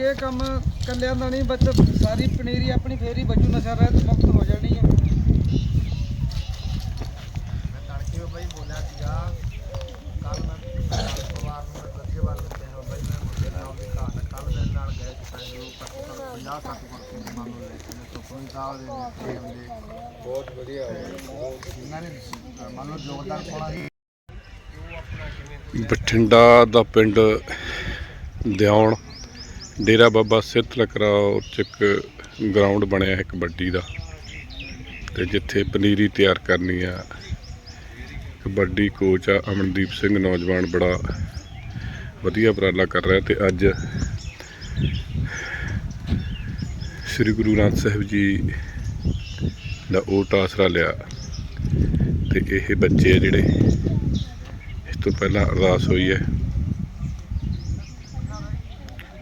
ਕਿ ਇਹ ਕੰਮ ਕੱਲਿਆਂ ਦਾ ਨਹੀਂ ਬੱਚ ਸਾਰੀ ਪਨੀਰੀ ਆਪਣੀ ਫੇਰੀ ਬੱਜੂ ਨਸ਼ਾ ਰਹਿਤ ਮੁਕਤ ਹੋ ਜਾਣੀ ਹੈ। ਮੈਂ ਤੜਕੇ ਬਾਈ ਬੋਲਿਆ ਸੀਗਾ ਕੱਲ ਮੈਂ ਪਰਿਵਾਰ ਨੂੰ ਮੈਂ ਲੱਗੇ ਵੱਲ ਕਿਹਾ ਬਾਈ ਮੈਂ ਮੁੰਡੇ ਨਾਲ ਉਹਦੇ ਘਰ ਕੱਲ ਮੇਰੇ ਨਾਲ ਗਏ ਕਿਸਾਨ ਨੂੰ 50 60 ਪਰਸੈਂਟ ਮੰਨ ਲਓ ਲੈ ਕੇ ਮੈਂ ਸੁਪਰੀਮ ਸਾਹਿਬ ਦੇ ਨੇ ਦੇ ਬਹੁਤ ਵਧੀਆ ਇਹਨਾਂ ਨੇ ਮੰਨ ਲਓ ਯੋਗਦਾਨ ਪਾਉਣਾ ਸੀ। ਬਠਿੰਡਾ ਦਾ ਪਿੰਡ ਦਿਉਣ ਡੇਰਾ ਬਾਬਾ ਸਿੱਧ ਲਕਰਾਓ ਚ ਇੱਕ ਗਰਾਊਂਡ ਬਣਿਆ ਹੈ ਕਬੱਡੀ ਦਾ। ਤੇ ਜਿੱਥੇ ਪਨੀਰੀ ਤਿਆਰ ਕਰਨੀ ਆ। ਕਬੱਡੀ ਕੋਚ ਆ ਅਮਨਦੀਪ ਸਿੰਘ, ਨੌਜਵਾਨ ਬੜਾ ਵਧੀਆ ਉਪਰਾਲਾ ਕਰ ਰਿਹਾ ਤੇ ਅੱਜ ਸ੍ਰੀ ਗੁਰੂ ਗ੍ਰੰਥ ਸਾਹਿਬ ਜੀ ਦਾ ਓਟ ਆਸਰਾ ਲਿਆ। ਤੇ ਇਹ ਬੱਚੇ ਆ ਜਿਹੜੇ, ਇਸ ਤੋਂ ਪਹਿਲਾਂ ਅਰਦਾਸ ਹੋਈ ਹੈ।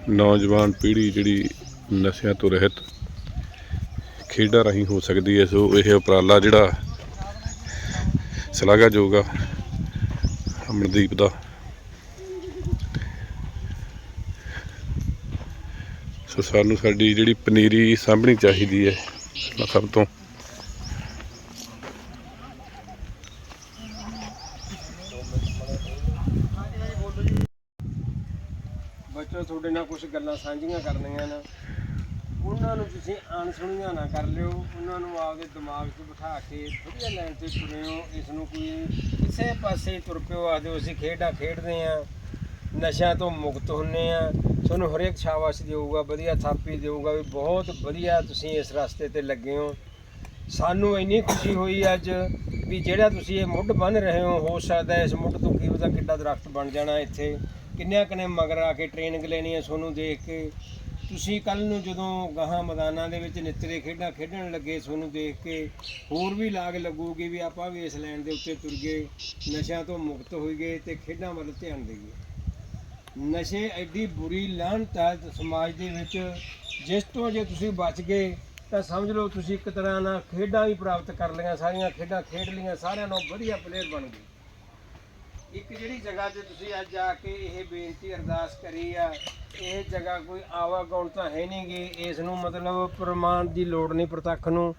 ਨੌਜਵਾਨ ਪੀੜ੍ਹੀ ਜਿਹੜੀ ਨਸ਼ਿਆਂ ਤੋਂ ਰਹਿਤ ਖੇਡਾਂ ਰਾਹੀਂ ਹੋ ਸਕਦੀ ਹੈ, ਸੋ ਇਹ ਉਪਰਾਲਾ ਜਿਹੜਾ ਸ਼ਲਾਘਾਯੋਗ ਆ ਅਮਨਦੀਪ ਦਾ। ਸੋ ਸਾਨੂੰ ਸਾਡੀ ਜਿਹੜੀ ਪਨੀਰੀ ਸਾਂਭਣੀ ਚਾਹੀਦੀ ਹੈ ਸਭ ਤੋਂ ਬੱਚੋ ਤੁਹਾਡੇ ਨਾਲ ਕੁਝ ਗੱਲਾਂ ਸਾਂਝੀਆਂ ਕਰਨੀਆਂ ਨੇ, ਉਹਨਾਂ ਨੂੰ ਤੁਸੀਂ ਅਣਸੁਣੀਆਂ ਨਾ ਕਰ ਲਿਓ, ਉਹਨਾਂ ਨੂੰ ਆਪਦੇ ਦਿਮਾਗ 'ਚ ਬਿਠਾ ਕੇ ਵਧੀਆ ਲਾਈਨ ਤੇ ਤੁਰੇ ਇਸ ਨੂੰ ਕੋਈ ਕਿਸੇ ਪਾਸੇ ਤੁਰ ਪਿਓ ਆਦੇ ਅਸੀਂ ਖੇਡਾਂ ਖੇਡਦੇ ਆ ਨਸ਼ਿਆਂ ਤੋਂ ਮੁਕਤ ਹੁੰਨੇ ਆ ਤੁਹਾਨੂੰ ਹਰੇਕ ਸ਼ਾਬਾਸ਼ ਦੇਊਗਾ, ਵਧੀਆ ਥਾਪੀ ਦੇਊਗਾ, ਵੀ ਬਹੁਤ ਵਧੀਆ ਤੁਸੀਂ ਇਸ ਰਸਤੇ ਤੇ ਲੱਗੇ ਹੋ। ਸਾਨੂੰ ਇੰਨੀ ਖੁਸ਼ੀ ਹੋਈ ਅੱਜ ਵੀ ਜਿਹੜਾ ਤੁਸੀਂ ਇਹ ਮੁੱਢ ਬੰਨ ਰਹੇ ਹੋ ਹੋ ਸਕਦਾ ਇਸ ਮੁੱਢ ਤੋਂ ਕੀ ਪਤਾ ਕਿੱਡਾ ਦਰਖਤ ਬਣ ਜਾਣਾ ਇੱਥੇ। ਕਿੰਨਿਆਂ ਕਨੇ ਮਗਰ ਆ ਕੇ ਟ੍ਰੇਨਿੰਗ ਲੈਣੀ ਹੈ ਸੋਨੂੰ ਦੇਖ ਕੇ। ਤੁਸੀਂ ਕੱਲ ਨੂੰ ਜਦੋਂ ਗਾਹਾਂ ਮੈਦਾਨਾਂ ਦੇ ਵਿੱਚ ਨਿੱਤਰੇ ਖੇਡਾਂ ਖੇਡਣ ਲੱਗੇ ਤੁਹਾਨੂੰ ਦੇਖ ਕੇ, ਹੋਰ ਵੀ ਲਾਗ ਲੱਗੂਗੀ ਵੀ ਆਪਾਂ ਵੀ ਇਸ ਲਾਈਨ ਦੇ ਉੱਤੇ ਤੁਰ ਗਏ, ਨਸ਼ਿਆਂ ਤੋਂ ਮੁਕਤ ਹੋਈ ਗਏ ਤੇ ਖੇਡਾਂ ਵੱਲ ਧਿਆਨ ਦੇਈਏ। ਨਸ਼ੇ ਐਡੀ ਬੁਰੀ ਲਾਹਨਤ ਹੈ ਸਮਾਜ ਦੇ ਵਿੱਚ, ਜਿਸ ਤੋਂ ਜੇ ਤੁਸੀਂ ਬਚ ਗਏ, ਤਾਂ ਸਮਝ ਲਓ ਤੁਸੀਂ ਇੱਕ ਤਰ੍ਹਾਂ ਨਾਲ ਖੇਡਾਂ ਵੀ ਪ੍ਰਾਪਤ ਕਰ ਲਈਆਂ, ਸਾਰੀਆਂ ਖੇਡਾਂ ਖੇਡ ਲਈਆਂ, ਸਾਰਿਆਂ ਨਾਲੋਂ ਵਧੀਆ ਪਲੇਅਰ ਬਣ ਗਏ। ਇੱਕ ਜਿਹੜੀ ਜਗ੍ਹਾ ਤੇ ਤੁਸੀਂ ਅੱਜ ਆ ਕੇ ਇਹ ਬੇਨਤੀ ਅਰਦਾਸ ਕਰੀ ਆ, ਇਹ ਜਗ੍ਹਾ ਕੋਈ ਆਵਾਗੌਣ ਤਾਂ ਹੈ ਨਹੀਂਗੀ ਇਸ ਨੂੰ ਮਤਲਬ ਪ੍ਰਮਾਣ ਦੀ ਲੋੜ ਨਹੀਂ ਪ੍ਰਤੱਖ ਨੂੰ।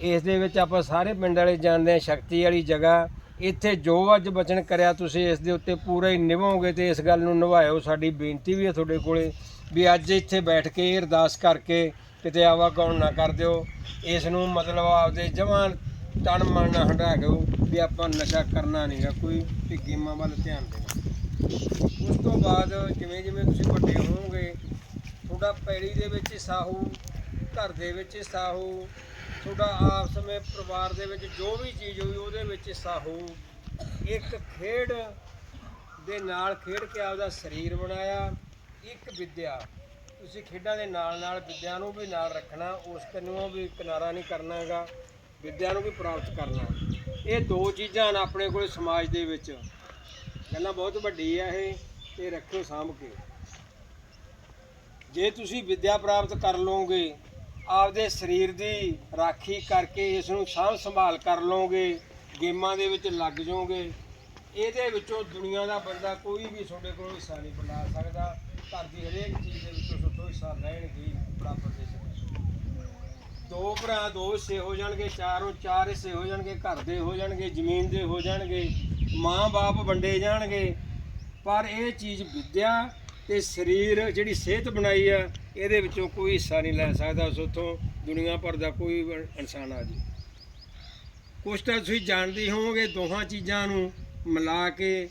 ਇਸ ਦੇ ਵਿੱਚ ਆਪਾਂ ਸਾਰੇ ਪਿੰਡ ਵਾਲੇ ਜਾਣਦੇ ਆ, ਸ਼ਕਤੀ ਵਾਲੀ ਜਗ੍ਹਾ। ਇੱਥੇ ਜੋ ਅੱਜ ਬਚਨ ਕਰਿਆ ਤੁਸੀਂ ਇਸ ਦੇ ਉੱਤੇ ਪੂਰਾ ਹੀ ਨਿਭਾਓਗੇ ਤੇ ਇਸ ਗੱਲ ਨੂੰ ਨਿਭਾਇਓ। ਸਾਡੀ ਬੇਨਤੀ ਵੀ ਹੈ ਤੁਹਾਡੇ ਕੋਲੇ ਵੀ ਅੱਜ ਇੱਥੇ ਬੈਠ ਕੇ ਅਰਦਾਸ ਕਰਕੇ ਕਿਤੇ ਆਵਾਗੌਣ ਨਾ ਕਰ ਦਿਓ। ਇਸ ਨੂੰ ਮਤਲਬ ਆਪਦੇ ਜਵਾਨ ਤਨ ਮਨ ਨਾ ਹਟਾ ਕੇ ਵੀ ਆਪਾਂ ਨਸ਼ਾ ਕਰਨਾ ਨਹੀਂਗਾ ਕੋਈ ਤੇ ਗੇਮਾਂ ਵੱਲ ਧਿਆਨ ਦੇਣਾ। ਉਸ ਤੋਂ ਬਾਅਦ ਜਿਵੇਂ ਜਿਵੇਂ ਤੁਸੀਂ ਵੱਡੇ ਹੋਵੋਗੇ, ਤੁਹਾਡਾ ਪੈੜੀ ਦੇ ਵਿੱਚ ਹਿੱਸਾ ਹੋਊ ਘਰ ਦੇ ਵਿੱਚ ਹਿੱਸਾ ਹੋਊ ਤੁਹਾਡਾ ਆਪਸ ਵਿੱਚ ਪਰਿਵਾਰ ਦੇ ਵਿੱਚ ਜੋ ਵੀ ਚੀਜ਼ ਹੋਈ ਉਹਦੇ ਵਿੱਚ ਹਿੱਸਾ ਹੋਊ ਇੱਕ ਖੇਡ ਦੇ ਨਾਲ ਖੇਡ ਕੇ ਆਪਦਾ ਸਰੀਰ ਬਣਾਇਆ, ਇੱਕ ਵਿਦਿਆ। ਤੁਸੀਂ ਖੇਡਾਂ ਦੇ ਨਾਲ ਨਾਲ ਵਿਦਿਆ ਨੂੰ ਵੀ ਨਾਲ ਰੱਖਣਾ, ਉਸ ਨੂੰ ਵੀ ਕਿਨਾਰਾ ਨਹੀਂ ਕਰਨਾ ਹੈਗਾ ਵਿੱਦਿਆ ਨੂੰ ਵੀ ਪ੍ਰਾਪਤ ਕਰਨਾ। ਇਹ ਦੋ ਚੀਜ਼ਾਂ ਹਨ ਆਪਣੇ ਕੋਲ ਸਮਾਜ ਦੇ ਵਿੱਚ। ਗੱਲਾਂ ਬਹੁਤ ਵੱਡੀ ਆ ਇਹ ਤੇ ਰੱਖਿਓ ਸਾਂਭ ਕੇ। ਜੇ ਤੁਸੀਂ ਵਿੱਦਿਆ ਪ੍ਰਾਪਤ ਕਰ ਲਓਗੇ, ਆਪਦੇ ਸਰੀਰ ਦੀ ਰਾਖੀ ਕਰਕੇ ਇਸ ਨੂੰ ਸਾਂਭ ਸੰਭਾਲ ਕਰ ਲਓਗੇ, ਗੇਮਾਂ ਦੇ ਵਿੱਚ ਲੱਗ ਜਾਓਗੇ, ਇਹਦੇ ਵਿੱਚੋਂ ਦੁਨੀਆ ਦਾ ਬੰਦਾ ਕੋਈ ਵੀ ਤੁਹਾਡੇ ਕੋਲ ਹਿੱਸਾ ਨਹੀਂ ਬਣਾ ਸਕਦਾ। ਘਰ ਦੀ ਹਰੇਕ ਚੀਜ਼ ਦੇ ਵਿੱਚੋਂ ਤੁਹਾਡਾ ਹਿੱਸਾ ਲੈਣਗੇ ਬਰਾਬਰ ਦੋ ਭਰਾ, ਦੋ ਹਿੱਸੇ ਹੋ ਜਾਣਗੇ, ਚਾਰੋਂ ਚਾਰ ਹਿੱਸੇ ਹੋ ਜਾਣਗੇ, ਘਰ ਦੇ ਹੋ ਜਾਣਗੇ, ਜ਼ਮੀਨ ਦੇ ਹੋ ਜਾਣਗੇ ਮਾਂ-ਬਾਪ ਵੰਡੇ ਜਾਣਗੇ। ਪਰ ਇਹ ਚੀਜ਼ ਵਿਦਿਆ ਤੇ ਸਰੀਰ ਜਿਹੜੀ ਸਿਹਤ ਬਣਾਈ ਆ, ਇਹਦੇ ਵਿੱਚੋਂ ਕੋਈ ਹਿੱਸਾ ਨਹੀਂ ਲੈ ਸਕਦਾ। ਉਸ ਉੱਥੋਂ ਦੁਨੀਆ ਭਰ ਦਾ ਕੋਈ ਇਨਸਾਨ ਆ ਜੀ। ਕੁਛ ਤਾਂ ਤੁਸੀਂ ਜਾਣਦੇ ਹੋਵੋਗੇ ਦੋਹਾਂ ਚੀਜ਼ਾਂ ਨੂੰ ਮਿਲਾ ਕੇ।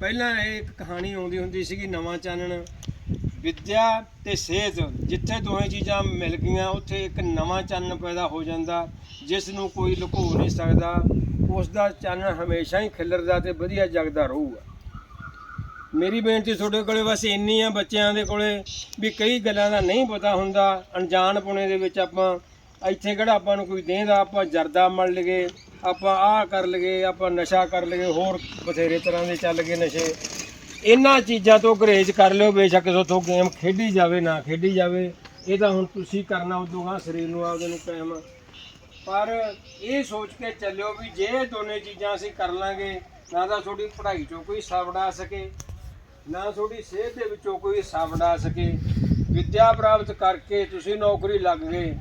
ਪਹਿਲਾਂ ਇਹ ਇੱਕ ਕਹਾਣੀ ਆਉਂਦੀ ਹੁੰਦੀ ਸੀਗੀ ਨਵਾਂ ਚਾਨਣ। ਵਿੱਦਿਆ ਤੇ ਸਿਹਤ, ਜਿੱਥੇ ਦੋਹੇ ਚੀਜ਼ਾਂ ਮਿਲ ਗਈਆਂ, ਉੱਥੇ ਇੱਕ ਨਵਾਂ ਚਾਨਣ ਪੈਦਾ ਹੋ ਜਾਂਦਾ, ਜਿਸ ਨੂੰ ਕੋਈ ਲੁਕੋ ਨਹੀਂ ਸਕਦਾ। ਉਸ ਦਾ ਚਾਨਣ ਹਮੇਸ਼ਾ ਹੀ ਖਿਲਰਦਾ ਤੇ ਵਧੀਆ ਜਗਦਾ ਰਹੂਗਾ। ਮੇਰੀ ਬੇਨਤੀ ਤੁਹਾਡੇ ਕੋਲੇ ਬਸ ਇੰਨੀ ਆ ਬੱਚਿਆਂ ਦੇ ਕੋਲੇ, ਵੀ ਕਈ ਗੱਲਾਂ ਦਾ ਨਹੀਂ ਪਤਾ ਹੁੰਦਾ। ਅਣਜਾਣ ਪੁਣੇ ਦੇ ਵਿੱਚ ਆਪਾਂ, ਇੱਥੇ ਕਿਹੜਾ ਆਪਾਂ ਨੂੰ ਕੋਈ ਦੇਂਦਾ, ਆਪਾਂ ਜਰਦਾ ਮਲ ਲਗੇ ਆਪਾਂ ਆਹ ਕਰ ਲਗੇ ਆਪਾਂ ਨਸ਼ਾ ਕਰ ਲਗੇ ਹੋਰ ਬਥੇਰੇ ਤਰ੍ਹਾਂ ਦੇ ਚੱਲ ਗਏ ਨਸ਼ੇ। ਇਹਨਾਂ ਚੀਜ਼ਾਂ ਤੋਂ ਗਰੇਜ ਕਰ ਲਿਓ, ਬੇਸ਼ੱਕ ਉਥੋਂ ਗੇਮ ਖੇਡੀ ਜਾਵੇ, ਨਾ ਖੇਡੀ ਜਾਵੇ। ਇਹ ਤਾਂ ਹੁਣ ਤੁਸੀਂ ਕਰਨਾ ਉਦੋਂਗਾ ਸਰੀਰ ਨੂੰ ਆਪਦੇ ਨੂੰ ਕਾਇਮ ਪਰ ਇਹ ਸੋਚ ਕੇ ਚੱਲਿਓ ਵੀ ਜੇ ਦੋਨੇ ਚੀਜ਼ਾਂ ਅਸੀਂ ਕਰ ਲਾਂਗੇ, ਨਾ ਤਾਂ ਤੁਹਾਡੀ ਪੜ੍ਹਾਈ ਚੋਂ ਕੋਈ ਹਿੱਸਾ ਵੜਾ ਸਕੇ, ਨਾ ਤੁਹਾਡੀ ਸਿਹਤ ਦੇ ਵਿੱਚੋਂ ਕੋਈ ਹਿੱਸਾ ਵੜਾ ਸਕੇ। ਵਿੱਦਿਆ ਪ੍ਰਾਪਤ ਕਰਕੇ ਤੁਸੀਂ ਨੌਕਰੀ ਲੱਗ ਗਏ।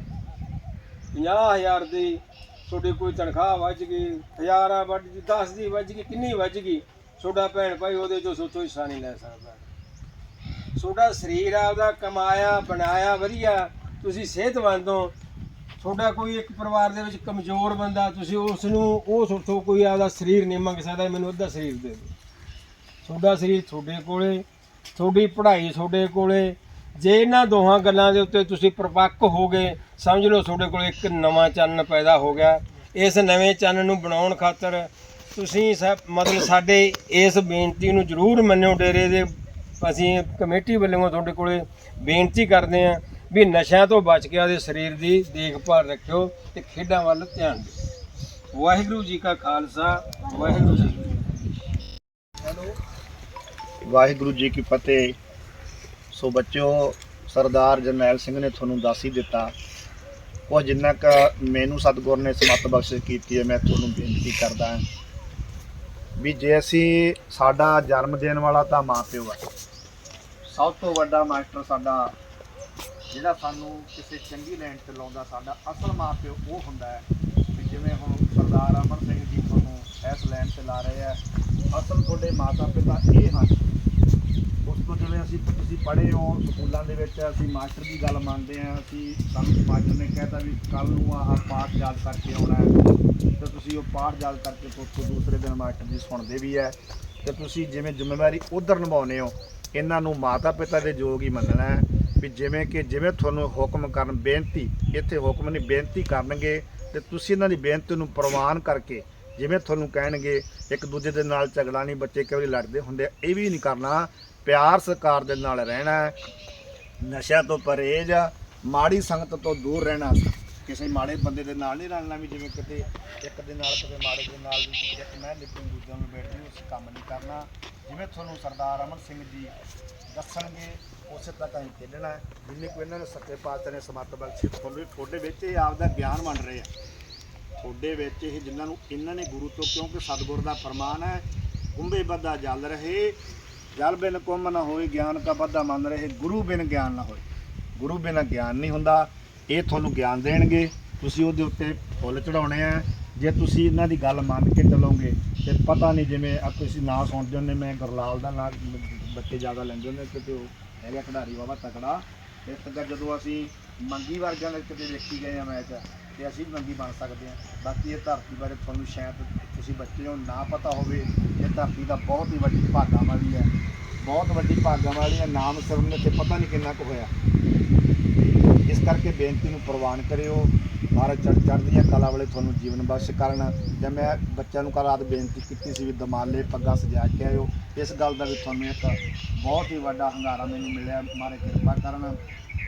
50000 ਦੀ ਤੁਹਾਡੀ ਕੋਈ ਤਨਖਾਹ ਵੱਜ ਗਈ, ਹਜ਼ਾਰਾਂ ਵੱਜ ਗਈ 10 ਦੀ ਵੱਜ ਗਈ, ਕਿੰਨੀ ਵੱਜ ਗਈ? ਤੁਹਾਡਾ ਭੈਣ ਭਾਈ ਉਹਦੇ ਚੋਂ ਸੋਚੋ ਹਿੱਸਾ ਨਹੀਂ ਲੈ ਸਕਦਾ। ਤੁਹਾਡਾ ਸਰੀਰ ਆਪਦਾ ਕਮਾਇਆ, ਬਣਾਇਆ, ਵਧੀਆ। ਤੁਸੀਂ ਸਿਹਤਮੰਦ ਹੋ। ਤੁਹਾਡਾ ਕੋਈ ਇੱਕ ਪਰਿਵਾਰ ਦੇ ਵਿੱਚ ਕਮਜ਼ੋਰ ਬੰਦਾ, ਤੁਸੀਂ ਉਸ ਨੂੰ ਉਹ ਸੋਚੋ ਕੋਈ ਆਪਦਾ ਸਰੀਰ ਨਹੀਂ ਮੰਗ ਸਕਦਾ, ਮੈਨੂੰ ਅੱਧਾ ਸਰੀਰ ਦੇ ਦਿਓ। ਤੁਹਾਡਾ ਸਰੀਰ ਤੁਹਾਡੇ ਕੋਲੇ, ਤੁਹਾਡੀ ਪੜ੍ਹਾਈ ਤੁਹਾਡੇ ਕੋਲੇ। ਜੇ ਇਹਨਾਂ ਦੋਹਾਂ ਗੱਲਾਂ ਦੇ ਉੱਤੇ ਤੁਸੀਂ ਪ੍ਰਪੱਕ ਹੋ ਗਏ ਸਮਝ ਲਓ ਤੁਹਾਡੇ ਕੋਲ ਇੱਕ ਨਵਾਂ ਚੰਨ ਪੈਦਾ ਹੋ ਗਿਆ। ਇਸ ਨਵੇਂ ਚੰਨ ਨੂੰ ਬਣਾਉਣ ਖਾਤਰ ਤੁਸੀਂ ਸਾ- ਮਤਲਬ ਸਾਡੇ ਇਸ ਬੇਨਤੀ ਨੂੰ ਜ਼ਰੂਰ ਮੰਨਿਓ ਡੇਰੇ ਦੇ। ਅਸੀਂ ਕਮੇਟੀ ਵੱਲੋਂ ਤੁਹਾਡੇ ਕੋਲੇ ਬੇਨਤੀ ਕਰਦੇ ਹਾਂ ਵੀ ਨਸ਼ਿਆਂ ਤੋਂ ਬਚ ਕੇ ਉਹਦੇ ਸਰੀਰ ਦੀ ਦੇਖਭਾਲ ਰੱਖਿਓ ਤੇ ਖੇਡਾਂ ਵੱਲ ਧਿਆਨ ਦਿਓ। ਵਾਹਿਗੁਰੂ ਜੀ ਕਾ ਖਾਲਸਾ, ਵਾਹਿਗੁਰੂ ਜੀ ਕੀ ਵਾਹਿਗੁਰੂ ਜੀ ਕੀ ਫਤਿਹ। ਸੋ ਬੱਚਿਓ, ਸਰਦਾਰ ਜਰਨੈਲ ਸਿੰਘ ਨੇ ਤੁਹਾਨੂੰ ਦੱਸ ਹੀ ਦਿੱਤਾ। ਉਹ ਜਿੰਨਾ ਕ ਮੈਨੂੰ ਸਤਿਗੁਰ ਨੇ ਸਮਤ ਬਖਸ਼ਿਸ਼ ਕੀਤੀ ਹੈ, ਮੈਂ ਤੁਹਾਨੂੰ ਬੇਨਤੀ ਕਰਦਾ ਹਾਂ। ਵੀ ਜੇ ਅਸੀਂ ਸਾਡਾ ਜਨਮ ਦੇਣ ਵਾਲਾ ਤਾਂ ਮਾਂ ਪਿਓ ਹੈ ਸਭ ਤੋਂ ਵੱਡਾ ਮਾਸਟਰ ਸਾਡਾ, ਜਿਹੜਾ ਸਾਨੂੰ ਕਿਸੇ ਚੰਗੀ ਲਾਈਨ ਤੇ ਲਾਉਂਦਾ, ਸਾਡਾ ਅਸਲ ਮਾਂ ਪਿਓ ਉਹ ਹੁੰਦਾ ਹੈ। ਵੀ ਜਿਵੇਂ ਹੁਣ ਸਰਦਾਰ ਅਮਰ ਸਿੰਘ ਜੀ ਤੁਹਾਨੂੰ ਇਸ ਲਾਈਨ ਤੇ ਲਾ ਰਹੇ ਆ, ਅਸਲ ਤੁਹਾਡੇ ਮਾਤਾ ਪਿਤਾ ਇਹ ਹਨ। ਤੋਂ ਜਿਵੇਂ ਅਸੀਂ ਤੁਸੀਂ ਪੜ੍ਹੇ ਹੋ ਸਕੂਲਾਂ ਦੇ ਵਿੱਚ, ਅਸੀਂ ਮਾਸਟਰ ਦੀ ਗੱਲ ਮੰਨਦੇ ਆ ਅਸੀਂ ਸਾਨੂੰ ਮਾਸਟਰ ਨੇ ਕਹਿਤਾ ਵੀ ਕੱਲ ਨੂੰ ਆਹ ਪਾਠ ਯਾਦ ਕਰਕੇ ਆਉਣਾ ਹੈ। ਤੇ ਤੁਸੀਂ ਉਹ ਪਾਠ ਯਾਦ ਕਰਕੇ ਤੋਂ ਦੂਸਰੇ ਦਿਨ ਮਾਸਟਰ ਜੀ ਸੁਣਦੇ ਵੀ ਹੈ। ਤੇ ਤੁਸੀਂ ਜਿਵੇਂ ਜ਼ਿੰਮੇਵਾਰੀ ਉਧਰ ਨਿਭਾਉਂਦੇ ਹੋ, ਇਹਨਾਂ ਨੂੰ ਮਾਤਾ ਪਿਤਾ ਦੇ ਯੋਗ ਹੀ ਮੰਨਣਾ ਹੈ ਵੀ ਜਿਵੇਂ ਕਿ ਜਿਵੇਂ ਤੁਹਾਨੂੰ ਹੁਕਮ ਕਰਨ ਬੇਨਤੀ, ਇੱਥੇ ਹੁਕਮ ਨਹੀਂ, ਬੇਨਤੀ ਕਰਨਗੇ ਤੇ ਤੁਸੀਂ ਇਹਨਾਂ ਦੀ ਬੇਨਤੀ ਨੂੰ ਪ੍ਰਵਾਨ ਕਰਕੇ ਜਿਵੇਂ ਤੁਹਾਨੂੰ ਕਹਿਣਗੇ, ਇੱਕ ਦੂਜੇ ਦੇ ਨਾਲ ਝਗੜਾ ਨਹੀਂ, ਬੱਚੇ ਕਈ ਵਾਰੀ ਲੜਦੇ ਹੁੰਦੇ ਇਹ ਵੀ ਨਹੀਂ ਕਰਨਾ ਪਿਆਰ ਸਤਿਕਾਰ ਦੇ ਨਾਲ ਰਹਿਣਾ ਹੈ। ਨਸ਼ਿਆਂ ਤੋਂ ਪਰਹੇਜ਼ ਆ, ਮਾੜੀ ਸੰਗਤ ਤੋਂ ਦੂਰ ਰਹਿਣਾ ਕਿਸੇ ਮਾੜੇ ਬੰਦੇ ਦੇ ਨਾਲ ਨਹੀਂ ਰਲਣਾ ਵੀ ਜਿਵੇਂ ਕਿਤੇ ਇੱਕ ਦੇ ਨਾਲ ਕਿਤੇ ਮਾੜੇ ਦੇ ਨਾਲ ਵੀ ਇੱਕ ਮੈਂ ਨਿਪਟੂ ਦੂਜਿਆਂ ਨੂੰ ਬੈਠੀ ਉਸ ਕੰਮ ਨਹੀਂ ਕਰਨਾ। ਜਿਵੇਂ ਤੁਹਾਨੂੰ ਸਰਦਾਰ ਅਮਰ ਸਿੰਘ ਜੀ ਦੱਸਣਗੇ ਉਸੇ ਤੱਕ ਅਸੀਂ ਖੇਡਣਾ ਜਿੰਨੇ ਕੋਈ ਇਹਨਾਂ ਨੇ ਸੱਚੇ ਪਾਤਸ਼ਾਹ ਨੇ ਸਮੱਤ ਬਖਸ਼ੀ ਤੁਹਾਨੂੰ ਤੁਹਾਡੇ ਵਿੱਚ ਇਹ ਆਪਦਾ ਗਿਆਨ ਵੰਡ ਰਹੇ ਆ। ਤੁਹਾਡੇ ਵਿੱਚ ਇਹ ਜਿਨ੍ਹਾਂ ਨੂੰ ਇਹਨਾਂ ਨੇ ਗੁਰੂ ਤੋਂ ਕਿਉਂਕਿ ਸਤਿਗੁਰ ਦਾ ਫਰਮਾਨ ਹੈ ਕੁੰਭੇ ਬੱਧਾ ਜਲ ਰਹੇ ਜਲ ਬਿਨ ਕੁੰਭ ਨਾ ਹੋਏ ਗਿਆਨ ਕਾ ਵਾਧਾ ਮੰਨ ਰਹੇ, ਗੁਰੂ ਬਿਨ ਗਿਆਨ ਨਾ ਹੋਏ। ਗੁਰੂ ਬਿਨ ਗਿਆਨ ਨਹੀਂ ਹੁੰਦਾ, ਇਹ ਤੁਹਾਨੂੰ ਗਿਆਨ ਦੇਣਗੇ। ਤੁਸੀਂ ਉਹਦੇ ਉੱਤੇ ਫੁੱਲ ਚੜਾਉਣੇ ਆ। ਜੇ ਤੁਸੀਂ ਇਹਨਾਂ ਦੀ ਗੱਲ ਮੰਨ ਕੇ ਚੱਲੋਗੇ ਤੇ ਪਤਾ ਨਹੀਂ ਜਿਵੇਂ ਆ ਤੁਸੀਂ ਨਾਂ ਸੁਣਦੇ ਹੁੰਦੇ, ਮੈਂ ਗੁਰਲਾਲ ਦਾ ਨਾਂ ਬੱਚੇ ਜ਼ਿਆਦਾ ਲੈਂਦੇ ਹੁੰਦੇ ਕਿਤੇ ਉਹ ਹੈਗਾ ਖਿਡਾਰੀ ਵਾਵਾ ਤਕੜਾ। ਇਸ ਤਰ੍ਹਾਂ ਜਦੋਂ ਅਸੀਂ ਮੰਗੀ ਵਰਗਾਂ ਦੇ ਕਿਤੇ ਵੇਖੀ ਗਏ ਆ ਮੈਚ, ਤੇ ਅਸੀਂ ਵੀ ਮੰਗੀ ਬਣ ਸਕਦੇ ਹਾਂ ਬਾਕੀ ਇਹ ਧਰਤੀ ਬਾਰੇ ਤੁਹਾਨੂੰ ਸ਼ਾਇਦ ਤੁਸੀਂ ਬੱਚੇ ਨੂੰ ਨਾ ਪਤਾ ਹੋਵੇ, ਇਹ ਧਰਤੀ ਦਾ ਬਹੁਤ ਹੀ ਵੱਡੀ ਭਾਗਾਂ ਵਾਲੀ ਹੈ। ਬਹੁਤ ਵੱਡੀ ਭਾਗਾਂ ਵਾਲੀ ਹੈ ਨਾਮ ਸਿਮਰਨ ਤੇ ਪਤਾ ਨਹੀਂ ਕਿੰਨਾ ਕੁ ਹੋਇਆ। ਇਸ ਕਰਕੇ ਬੇਨਤੀ ਨੂੰ ਪ੍ਰਵਾਨ ਕਰਿਓ। ਮਹਾਰਾਜ ਚੜ੍ਹ ਚੜ੍ਹਦੀਆਂ ਕਲਾ ਵਾਲੇ ਤੁਹਾਨੂੰ ਜੀਵਨ ਬਖਸ਼ ਕਰਨ। ਜਾਂ ਮੈਂ ਬੱਚਿਆਂ ਨੂੰ ਕੱਲ੍ਹ ਰਾਤ ਬੇਨਤੀ ਕੀਤੀ ਸੀ ਵੀ ਦਮਾਲੇ ਪੱਗਾਂ ਸਜਾ ਕੇ ਆਇਓ। ਇਸ ਗੱਲ ਦਾ ਵੀ ਤੁਹਾਨੂੰ ਇੱਕ ਬਹੁਤ ਹੀ ਵੱਡਾ ਹੰਗਾਰਾ ਮੈਨੂੰ ਮਿਲਿਆ। ਮਾਰੇ ਕਿਰਪਾ ਕਰਨ।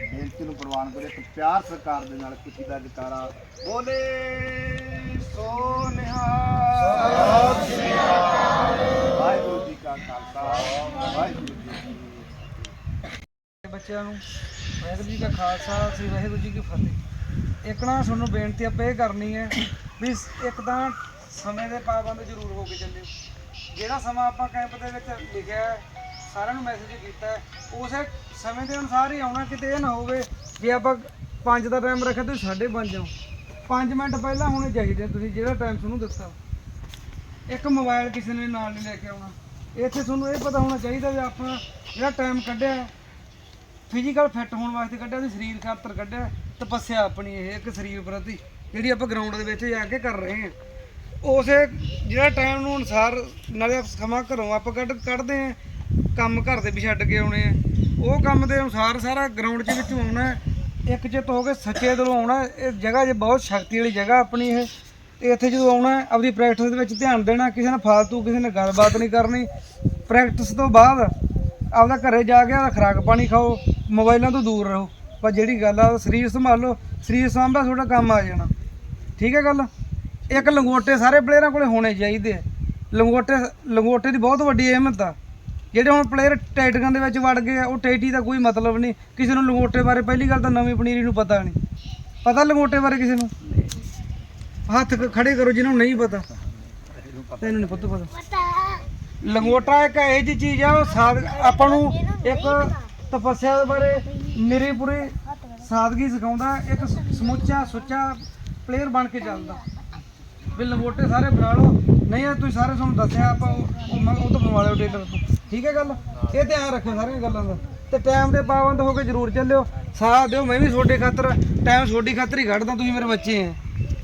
ਬੇਨਤੀ ਨੂੰ ਪ੍ਰਵਾਨ ਕਰਿਓ ਇੱਕ ਪਿਆਰ ਸਰਕਾਰ ਦੇ ਨਾਲ ਖੁਸ਼ੀ ਦਾ ਜਕਾਰਾ ਬੋਲੇ ਸੋ ਨਿਹਾਲ ਵਾਹਿਗੁਰੂ ਜੀ ਕਾ ਖਾਲਸਾ ਵਾਹਿਗੁਰੂ ਜੀ ਕੀ ਫਤਿਹ। ਬੱਚਿਆਂ ਨੂੰ ਵਾਹਿਗੁਰੂ ਜੀ ਕਾ ਖਾਲਸਾ ਸ੍ਰੀ ਵਾਹਿਗੁਰੂ ਜੀ ਕੀ ਫਤਿਹ। ਇੱਕ ਨਾ ਤੁਹਾਨੂੰ ਬੇਨਤੀ ਆਪਾਂ ਇਹ ਕਰਨੀ ਹੈ ਵੀ ਇੱਕ ਤਾਂ ਸਮੇਂ ਦੇ ਪਾਬੰਦ ਜ਼ਰੂਰ ਹੋ ਕੇ ਚੱਲਿਓ। ਜਿਹੜਾ ਸਮਾਂ ਆਪਾਂ ਕੈਂਪ ਦੇ ਵਿੱਚ ਲਿਖਿਆ ਹੈ, ਸਾਰਿਆਂ ਨੂੰ ਮੈਸੇਜ ਕੀਤਾ ਉਸੇ ਸਮੇਂ ਦੇ ਅਨੁਸਾਰ ਹੀ ਆਉਣਾ ਕਿਤੇ ਇਹ ਨਾ ਹੋਵੇ ਜੇ ਆਪਾਂ 5 ਦਾ ਟਾਈਮ ਰੱਖਿਆ ਤੁਸੀਂ 5:30 ਜਾਓ 5 ਮਿੰਟ ਪਹਿਲਾਂ ਹੋਣੇ ਚਾਹੀਦੇ ਤੁਸੀਂ, ਜਿਹੜਾ ਟਾਈਮ ਤੁਹਾਨੂੰ ਦਿੱਤਾ। ਇੱਕ ਮੋਬਾਈਲ ਕਿਸੇ ਨੇ ਨਾਲ ਨਹੀਂ ਲੈ ਕੇ ਆਉਣਾ। ਇੱਥੇ ਤੁਹਾਨੂੰ ਇਹ ਪਤਾ ਹੋਣਾ ਚਾਹੀਦਾ ਵੀ ਆਪਾਂ ਜਿਹੜਾ ਟਾਈਮ ਕੱਢਿਆ ਫਿਜ਼ੀਕਲ ਫਿੱਟ ਹੋਣ ਵਾਸਤੇ ਕੱਢਿਆ ਤੇ ਸਰੀਰ ਖਾਤਰ ਕੱਢਿਆ, ਤਪੱਸਿਆ ਆਪਣੀ ਇਹ, ਇੱਕ ਸਰੀਰ ਪ੍ਰਤੀ, ਜਿਹੜੀ ਆਪਾਂ ਗਰਾਊਂਡ ਦੇ ਵਿੱਚ ਜਾ ਕੇ ਕਰ ਰਹੇ ਹਾਂ। ਉਸੇ ਜਿਹੜਾ ਟਾਈਮ ਨੂੰ ਅਨੁਸਾਰ ਨਾਲੇ ਸਮਾਂ ਘਰੋਂ ਆਪਾਂ ਕੱਢ ਕੱਢਦੇ ਆ ਕੰਮ ਘਰ ਦੇ ਵੀ ਛੱਡ ਕੇ ਆਉਣੇ ਆ। ਉਹ ਕੰਮ ਦੇ ਅਨੁਸਾਰ ਸਾਰਾ ਗਰਾਊਂਡ 'ਚ ਵਿੱਚੋਂ ਆਉਣਾ ਇੱਕ ਚਿੱਤ ਹੋ ਕੇ ਸੱਚੇ ਦਿਲੋਂ ਆਉਣਾ ਇਹ ਜਗ੍ਹਾ ਜੇ ਬਹੁਤ ਸ਼ਕਤੀ ਵਾਲੀ ਜਗ੍ਹਾ ਆਪਣੀ ਇਹ। ਤੇ ਇੱਥੇ ਜਦੋਂ ਆਉਣਾ ਆਪਦੀ ਪ੍ਰੈਕਟਿਸ ਦੇ ਵਿੱਚ ਧਿਆਨ ਦੇਣਾ, ਕਿਸੇ ਨਾਲ ਫਾਲਤੂ, ਕਿਸੇ ਨਾਲ ਗੱਲਬਾਤ ਨਹੀਂ ਕਰਨੀ। ਪ੍ਰੈਕਟਿਸ ਤੋਂ ਬਾਅਦ ਆਪਦਾ ਘਰੇ ਜਾ ਕੇ ਆਪਦਾ ਖੁਰਾਕ ਪਾਣੀ ਖਾਓ ਮੋਬਾਈਲਾਂ ਤੋਂ ਦੂਰ ਰਹੋ। ਪਰ ਜਿਹੜੀ ਗੱਲ ਆ, ਸਰੀਰ ਸੰਭਾਲੋ। ਸਰੀਰ ਸੰਭਾਲ ਤੁਹਾਡਾ ਕੰਮ ਆ ਜਾਣਾ। ਠੀਕ ਹੈ ਗੱਲ? ਇੱਕ ਲੰਗੋਟੇ ਸਾਰੇ ਪਲੇਅਰਾਂ ਕੋਲੇ ਹੋਣੇ ਚਾਹੀਦੇ ਆ। ਲੰਗੋਟੇ ਲੰਗੋਟੇ ਦੀ ਬਹੁਤ ਵੱਡੀ ਅਹਿਮਤ ਆ। ਜਿਹੜੇ ਹੁਣ ਪਲੇਅਰ ਟਾਈਟਕਾਂ ਦੇ ਵਿੱਚ ਵੜ ਗਏ ਆ, ਉਹ ਟੈਟੀ ਦਾ ਕੋਈ ਮਤਲਬ ਨਹੀਂ। ਕਿਸੇ ਨੂੰ ਲੰਗੋਟੇ ਬਾਰੇ ਪਹਿਲੀ ਗੱਲ ਤਾਂ ਨਵੀਂ ਪਨੀਰੀ ਨੂੰ ਪਤਾ ਨਹੀਂ। ਪਤਾ ਲੰਗੋਟੇ ਬਾਰੇ ਕਿਸੇ ਨੂੰ? ਹੱਥ ਖ- ਖੜੇ ਕਰੋ, ਜਿਹਨਾਂ ਨੂੰ ਨਹੀਂ ਪਤਾ। ਤੈਨੂੰ ਨਹੀਂ ਪਤਾ ਪਤਾ। ਲੰਗੋਟਾ ਇੱਕ ਇਹੋ ਜਿਹੀ ਚੀਜ਼ ਆ, ਉਹ ਸਾਦ, ਆਪਾਂ ਨੂੰ ਇੱਕ ਤਪੱਸਿਆ ਦੇ ਬਾਰੇ ਮੇਰੀ ਪੂਰੀ ਸਾਦਗੀ ਸਿਖਾਉਂਦਾ, ਇੱਕ ਸ- ਸਮੁੱਚਾ, ਸੁੱਚਾ ਪਲੇਅਰ ਬਣ ਕੇ ਚੱਲਦਾ। ਵੀ ਲੰਗੋਟੇ ਸਾਰੇ ਬਣਾ ਲਓ। ਨਹੀਂ ਇਹ ਤੁਸੀਂ ਸਾਰੇ ਤੁਹਾਨੂੰ ਦੱਸਿਆ, ਆਪਾਂ ਉਹ- ਉਹ ਮ- ਉਹ ਤੋਂ ਬਣਵਾ ਲਿਓ ਟੇਲਰ ਤੋਂ। ਠੀਕ ਹੈ ਗੱਲ? ਇਹ ਧਿਆਨ ਰੱਖਿਓ ਸਾਰੀਆਂ ਗੱਲਾਂ ਦਾ। ਤੇ ਟਾਈਮ ਦੇ ਪਾਬੰਦ ਹੋ ਕੇ ਜ਼ਰੂਰ ਚੱਲਿਓ। ਸਾਥ ਦਿਓ, ਮੈਂ ਵੀ ਤੁਹਾਡੇ ਖਾਤਰ ਟਾਈਮ ਤੁਹਾਡੀ ਖਾਤਰ ਹੀ ਕੱਢਦਾ, ਤੁਸੀਂ ਮੇਰੇ ਬੱਚੇ ਆ।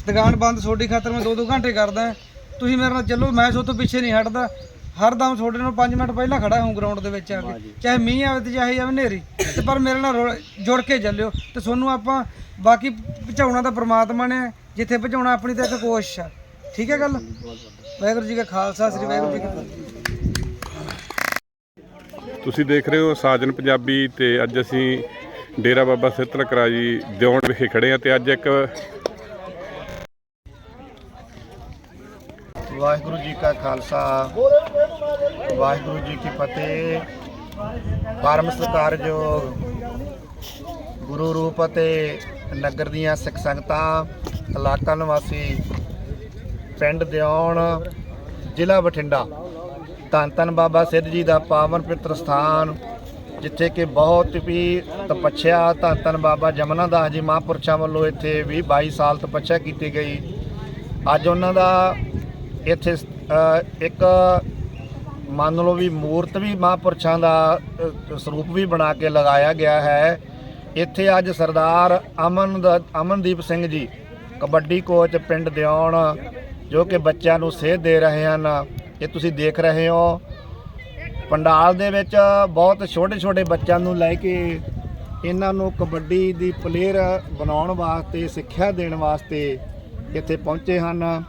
ਦੁਕਾਨ ਬੰਦ ਤੁਹਾਡੀ ਖਾਤਰ ਮੈਂ 2-2 ਘੰਟੇ ਕਰਦਾ। ਤੁਸੀਂ ਮੇਰੇ ਨਾਲ ਚੱਲੋ, ਮੈਂ ਸੋ ਤੋਂ ਪਿੱਛੇ ਨਹੀਂ ਹਟਦਾ। ਹਰ ਦਮ ਤੁਹਾਡੇ ਨਾਲ 5 ਮਿੰਟ ਪਹਿਲਾਂ ਖੜਾ ਹਾਂ ਗਰਾਊਂਡ ਦੇ ਵਿੱਚ ਆ ਕੇ। ਚਾਹੇ ਮੀਂਹ ਆਵੇ ਤੇ ਚਾਹੇ ਆਵੇ ਹਨੇਰੀ ਤੇ ਪਰ ਮੇਰੇ ਨਾਲ ਰੁਲ- ਜੁੜ ਕੇ ਚੱਲਿਓ। ਤੇ ਤੁਹਾਨੂੰ ਆਪਾਂ ਬਾਕੀ ਪਹੁੰਚਾਉਣਾ ਤਾਂ ਪ੍ਰਮਾਤਮਾ ਨੇ ਜਿੱਥੇ ਪਹੁੰਚਾਉਣਾ ਆਪਣੀ ਤਾਂ ਇੱਕ ਕੋਸ਼ਿਸ਼ ਆ। ਠੀਕ ਹੈ ਗੱਲ? ਵਾਹਿਗੁਰੂ ਜੀ ਕਾ ਖਾਲਸਾ ਸ੍ਰੀ ਵਾਹਿਗੁਰੂ ਜੀ ਕੀ ਫਤਿਹ। ਤੁਸੀਂ ਦੇਖ ਰਹੇ ਹੋ ਸਾਜਨ ਪੰਜਾਬੀ ਤੇ ਅੱਜ ਅਸੀਂ ਡੇਰਾ ਬਾਬਾ ਸਿੱਤਲ ਕਰਾ ਜੀ ਦਿਉਣ ਵਿਖੇ ਖੜੇ ਆ ਤੇ ਅੱਜ ਇੱਕ ਵਾਹਿਗੁਰੂ ਜੀ ਕਾ ਖਾਲਸਾ, ਵਾਹਿਗੁਰੂ ਜੀ ਕੀ ਫਤਿਹ। ਪਰਮ ਸਤਿਕਾਰਯੋਗ ਗੁਰੂ ਰੂਪ ਅਤੇ ਨਗਰ ਦੀਆਂ ਸਿੱਖ ਸੰਗਤਾਂ, ਇਲਾਕਾ ਨਿਵਾਸੀ ਪਿੰਡ ਦਿਉਣ ਜ਼ਿਲ੍ਹਾ ਬਠਿੰਡਾ। ਧੰਨ ਧੰਨ ਬਾਬਾ ਸਿੱਧ ਜੀ ਦਾ ਪਾਵਨ ਪਵਿੱਤਰ ਸਥਾਨ, ਜਿੱਥੇ ਕਿ ਬਹੁਤ ਵੀ ਤਪੱਛਿਆ ਧੰਨ ਧੰਨ ਬਾਬਾ ਜਮਨਾ ਦਾਸ ਜੀ ਮਹਾਂਪੁਰਸ਼ਾਂ ਵੱਲੋਂ ਇੱਥੇ 20 22 ਸਾਲ ਤਪੱਛਿਆ ਕੀਤੀ ਗਈ। ਅੱਜ ਉਹਨਾਂ ਦਾ ਇੱਥੇ ਇੱਕ ਮੰਨ ਲਓ ਵੀ ਮੂਰਤ ਵੀ ਮਹਾਂਪੁਰਸ਼ਾਂ ਦਾ ਸਰੂਪ ਵੀ ਬਣਾ ਕੇ ਲਗਾਇਆ ਗਿਆ ਹੈ। ਇੱਥੇ ਅੱਜ ਸਰਦਾਰ ਅਮਨ ਦਾ- ਅਮਨਦੀਪ ਸਿੰਘ ਜੀ, ਕਬੱਡੀ ਕੋਚ ਪਿੰਡ ਦਿਉਣ ਜੋ ਕਿ ਬੱਚਿਆਂ ਨੂੰ ਸੇਧ ਦੇ ਰਹੇ ਹਨ। ਇਹ ਤੁਸੀਂ ਦੇਖ ਰਹੇ ਹੋ। ਪੰਡਾਲ ਦੇ ਵਿੱਚ ਬਹੁਤ ਛੋਟੇ ਛੋਟੇ ਬੱਚਿਆਂ ਨੂੰ ਲੈ ਕੇ ਇਹਨਾਂ ਨੂੰ ਕਬੱਡੀ ਦੀ ਪਲੇਅਰ ਬਣਾਉਣ ਵਾਸਤੇ, ਸਿੱਖਿਆ ਦੇਣ ਵਾਸਤੇ ਇੱਥੇ ਪਹੁੰਚੇ ਹਨ।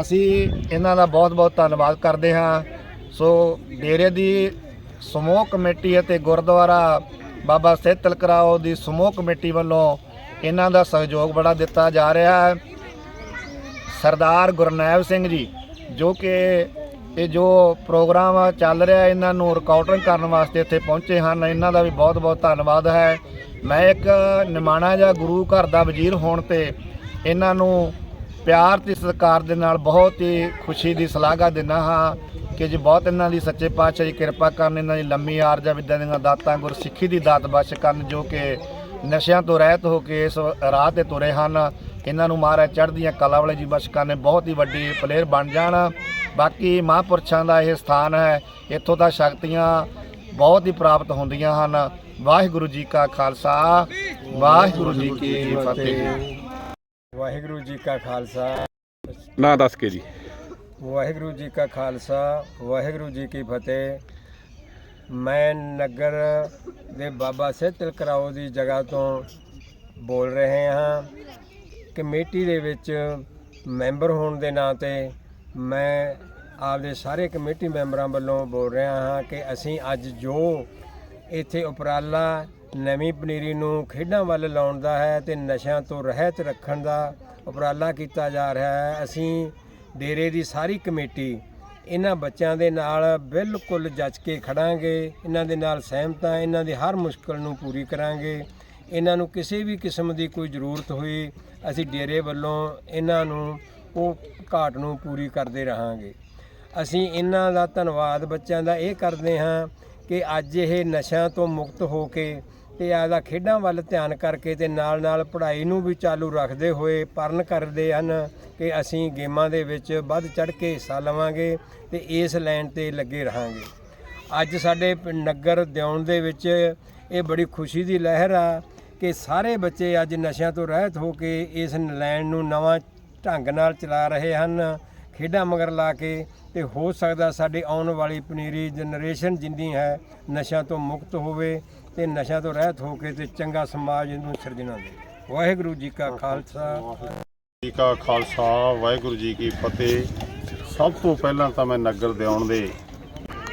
ਅਸੀਂ ਇਹਨਾਂ ਦਾ ਬਹੁਤ ਬਹੁਤ ਧੰਨਵਾਦ ਕਰਦੇ ਹਾਂ। ਸੋ ਡੇਰੇ ਦੀ ਸਮੂਹ ਕਮੇਟੀ ਅਤੇ ਗੁਰਦੁਆਰਾ ਬਾਬਾ ਸਹਿਤ ਤਲਕਰਾਓ ਦੀ ਸਮੂਹ ਕਮੇਟੀ ਵੱਲੋਂ ਇਹਨਾਂ ਦਾ ਸਹਿਯੋਗ ਬੜਾ ਦਿੱਤਾ ਜਾ ਰਿਹਾ ਹੈ। ਸਰਦਾਰ ਗੁਰਨੈਬ ਸਿੰਘ ਜੀ, ਜੋ ਕਿ ਇਹ ਜੋ ਪ੍ਰੋਗਰਾਮ ਚੱਲ ਰਿਹਾ ਇਹਨਾਂ ਨੂੰ ਰਿਕਾਰਡਿੰਗ ਕਰਨ ਵਾਸਤੇ ਇੱਥੇ ਪਹੁੰਚੇ ਹਨ। ਇਹਨਾਂ ਦਾ ਵੀ ਬਹੁਤ ਬਹੁਤ ਧੰਨਵਾਦ ਹੈ। ਮੈਂ ਇੱਕ ਨਿਮਾਣਾ ਜਾਂ ਗੁਰੂ ਘਰ ਦਾ ਵਜ਼ੀਰ ਹੋਣ ਤੇ ਇਹਨਾਂ ਨੂੰ ਪਿਆਰ ਤੇ ਸਤਿਕਾਰ ਦੇ ਨਾਲ ਬਹੁਤ ਹੀ ਖੁਸ਼ੀ ਦੀ ਸਲਾਘਾ ਦਿੰਦਾ ਹਾਂ ਕਿ ਜੀ ਬਹੁਤ ਇਹਨਾਂ ਦੀ ਸੱਚੇ ਪਾਤਸ਼ਾਹ ਜੀ ਕਿਰਪਾ ਕਰਨ ਇਹਨਾਂ ਦੀ ਲੰਮੀ ਆਰਜਾ ਵਿਦਿਆ ਦੀਆਂ ਦਾਤਾਂ ਗੁਰਸਿੱਖੀ ਦੀ ਦਾਤ ਬਖਸ਼ ਕਰਨ ਜੋ ਕਿ ਨਸ਼ਿਆਂ ਤੋਂ ਰਹਿਤ ਹੋ ਕੇ ਇਸ ਰਾਹ ਤੇ ਤੁਰੇ ਹਨ। ਇਹਨਾਂ ਨੂੰ ਮਹਾਰਾਜ ਚੜ੍ਹਦੀਆਂ ਕਲਾ ਵਾਲੇ ਜੀ ਬਸ਼ਕਾਂ ਨੇ ਬਹੁਤ ਹੀ ਵੱਡੀ ਪਲੇਅਰ ਬਣ ਜਾਣ। ਬਾਕੀ ਮਹਾਂਪੁਰਸ਼ਾਂ ਦਾ ਇਹ ਸਥਾਨ ਹੈ, ਇੱਥੋਂ ਦਾ ਸ਼ਕਤੀਆਂ ਬਹੁਤ ਹੀ ਪ੍ਰਾਪਤ ਹੁੰਦੀਆਂ ਹਨ। ਵਾਹਿਗੁਰੂ ਜੀ ਕਾ ਖਾਲਸਾ, ਵਾਹਿਗੁਰੂ ਜੀ ਕੀ ਫਤਿਹ। ਵਾਹਿਗੁਰੂ ਜੀ ਕਾ ਖਾਲਸਾ। ਨਾਂ ਦੱਸ ਕੇ ਜੀ। ਵਾਹਿਗੁਰੂ ਜੀ ਕਾ ਖਾਲਸਾ ਵਾਹਿਗੁਰੂ ਜੀ ਕੀ ਫਤਿਹ। ਮੈਂ ਨਗਰ ਦੇ ਬਾਬਾ ਸਿੱਤਲ ਕਰਾਓ ਦੀ ਜਗ੍ਹਾ ਤੋਂ ਬੋਲ ਰਹੇ ਹਾਂ। ਕਮੇਟੀ ਦੇ ਵਿੱਚ ਮੈਂਬਰ ਹੋਣ ਦੇ ਨਾਂ ਤੇ ਮੈਂ ਆਪਦੇ ਸਾਰੇ ਕਮੇਟੀ ਮੈਂਬਰਾਂ ਵੱਲੋਂ ਬੋਲ ਰਿਹਾ ਹਾਂ ਕਿ ਅਸੀਂ ਅੱਜ ਜੋ ਇੱਥੇ ਉਪਰਾਲਾ ਨਵੀਂ ਪਨੀਰੀ ਨੂੰ ਖੇਡਾਂ ਵੱਲ ਲਾਉਣ ਦਾ ਹੈ ਤੇ ਨਸ਼ਿਆਂ ਤੋਂ ਰਹਿਤ ਰੱਖਣ ਦਾ ਉਪਰਾਲਾ ਕੀਤਾ ਜਾ ਰਿਹਾ ਹੈ। ਅਸੀਂ ਡੇਰੇ ਦੀ ਸਾਰੀ ਕਮੇਟੀ ਇਹਨਾਂ ਬੱਚਿਆਂ ਦੇ ਨਾਲ ਬਿਲਕੁਲ ਜੱਜ ਕੇ ਖੜਾਂਗੇ। ਇਹਨਾਂ ਦੇ ਨਾਲ ਸਹਿਮਤ ਹਾਂ ਇਹਨਾਂ ਦੀ ਹਰ ਮੁਸ਼ਕਲ ਨੂੰ ਪੂਰੀ ਕਰਾਂਗੇ। ਇਹਨਾਂ ਨੂੰ ਕਿਸੇ ਵੀ ਕਿਸਮ ਦੀ ਕੋਈ ਜ਼ਰੂਰਤ ਹੋਈ, ਅਸੀਂ ਡੇਰੇ ਵੱਲੋਂ ਇਹਨਾਂ ਨੂੰ ਉਹ ਘਾਟ ਨੂੰ ਪੂਰੀ ਕਰਦੇ ਰਹਾਂਗੇ। ਅਸੀਂ ਇਹਨਾਂ ਦਾ ਧੰਨਵਾਦ ਬੱਚਿਆਂ ਦਾ ਇਹ ਕਰਦੇ ਹਾਂ ਕਿ ਅੱਜ ਇਹ ਨਸ਼ਿਆਂ ਤੋਂ ਮੁਕਤ ਹੋ ਕੇ ਤੇ ਆਪਦਾ ਖੇਡਾਂ ਵੱਲ ਧਿਆਨ ਕਰਕੇ ਤੇ ਨਾਲ ਨਾਲ ਪੜ੍ਹਾਈ ਨੂੰ ਵੀ ਚਾਲੂ ਰੱਖਦੇ ਹੋਏ ਪਰਨ ਕਰਦੇ ਹਨ ਕਿ ਅਸੀਂ ਗੇਮਾਂ ਦੇ ਵਿੱਚ ਵੱਧ ਚੜ ਕੇ ਹਿੱਸਾ ਲਵਾਂਗੇ ਤੇ ਇਸ ਲਾਈਨ ਤੇ ਲੱਗੇ ਰਹਾਂਗੇ। ਅੱਜ ਸਾਡੇ ਨਗਰ ਦਿਉਣ ਦੇ ਵਿੱਚ ਇਹ ਬੜੀ ਖੁਸ਼ੀ ਦੀ ਲਹਿਰ ਆ ਕਿ ਸਾਰੇ ਬੱਚੇ ਅੱਜ ਨਸ਼ਿਆਂ ਤੋਂ ਰਹਿਤ ਹੋ ਕੇ ਇਸ ਲਾਈਨ ਨੂੰ ਨਵਾਂ ਢੰਗ ਨਾਲ ਚਲਾ ਰਹੇ ਹਨ, ਖੇਡਾਂ ਮਗਰ ਲਾ ਕੇ ਤੇ ਹੋ ਸਕਦਾ ਸਾਡੀ ਆਉਣ ਵਾਲੀ ਪਨੀਰੀ ਜਨਰੇਸ਼ਨ ਜਿੰਦੀ ਹੈ ਨਸ਼ਿਆਂ ਤੋਂ ਮੁਕਤ ਹੋਵੇ ਤੇ ਨਸ਼ਿਆਂ ਤੋਂ ਰਹਿਤ ਹੋ ਕੇ ਤੇ ਚੰਗਾ ਸਮਾਜ ਨੂੰ ਸਿਰਜਣਾ ਦੇ। ਵਾਹਿਗੁਰੂ ਜੀ ਕਾ ਖਾਲਸਾ। ਜੀ ਕਾ ਖਾਲਸਾ, ਵਾਹਿਗੁਰੂ ਜੀ ਕੀ ਫਤਿਹ। ਸਭ ਤੋਂ ਪਹਿਲਾਂ ਤਾਂ ਮੈਂ ਨਗਰ ਦੇ ਦੇ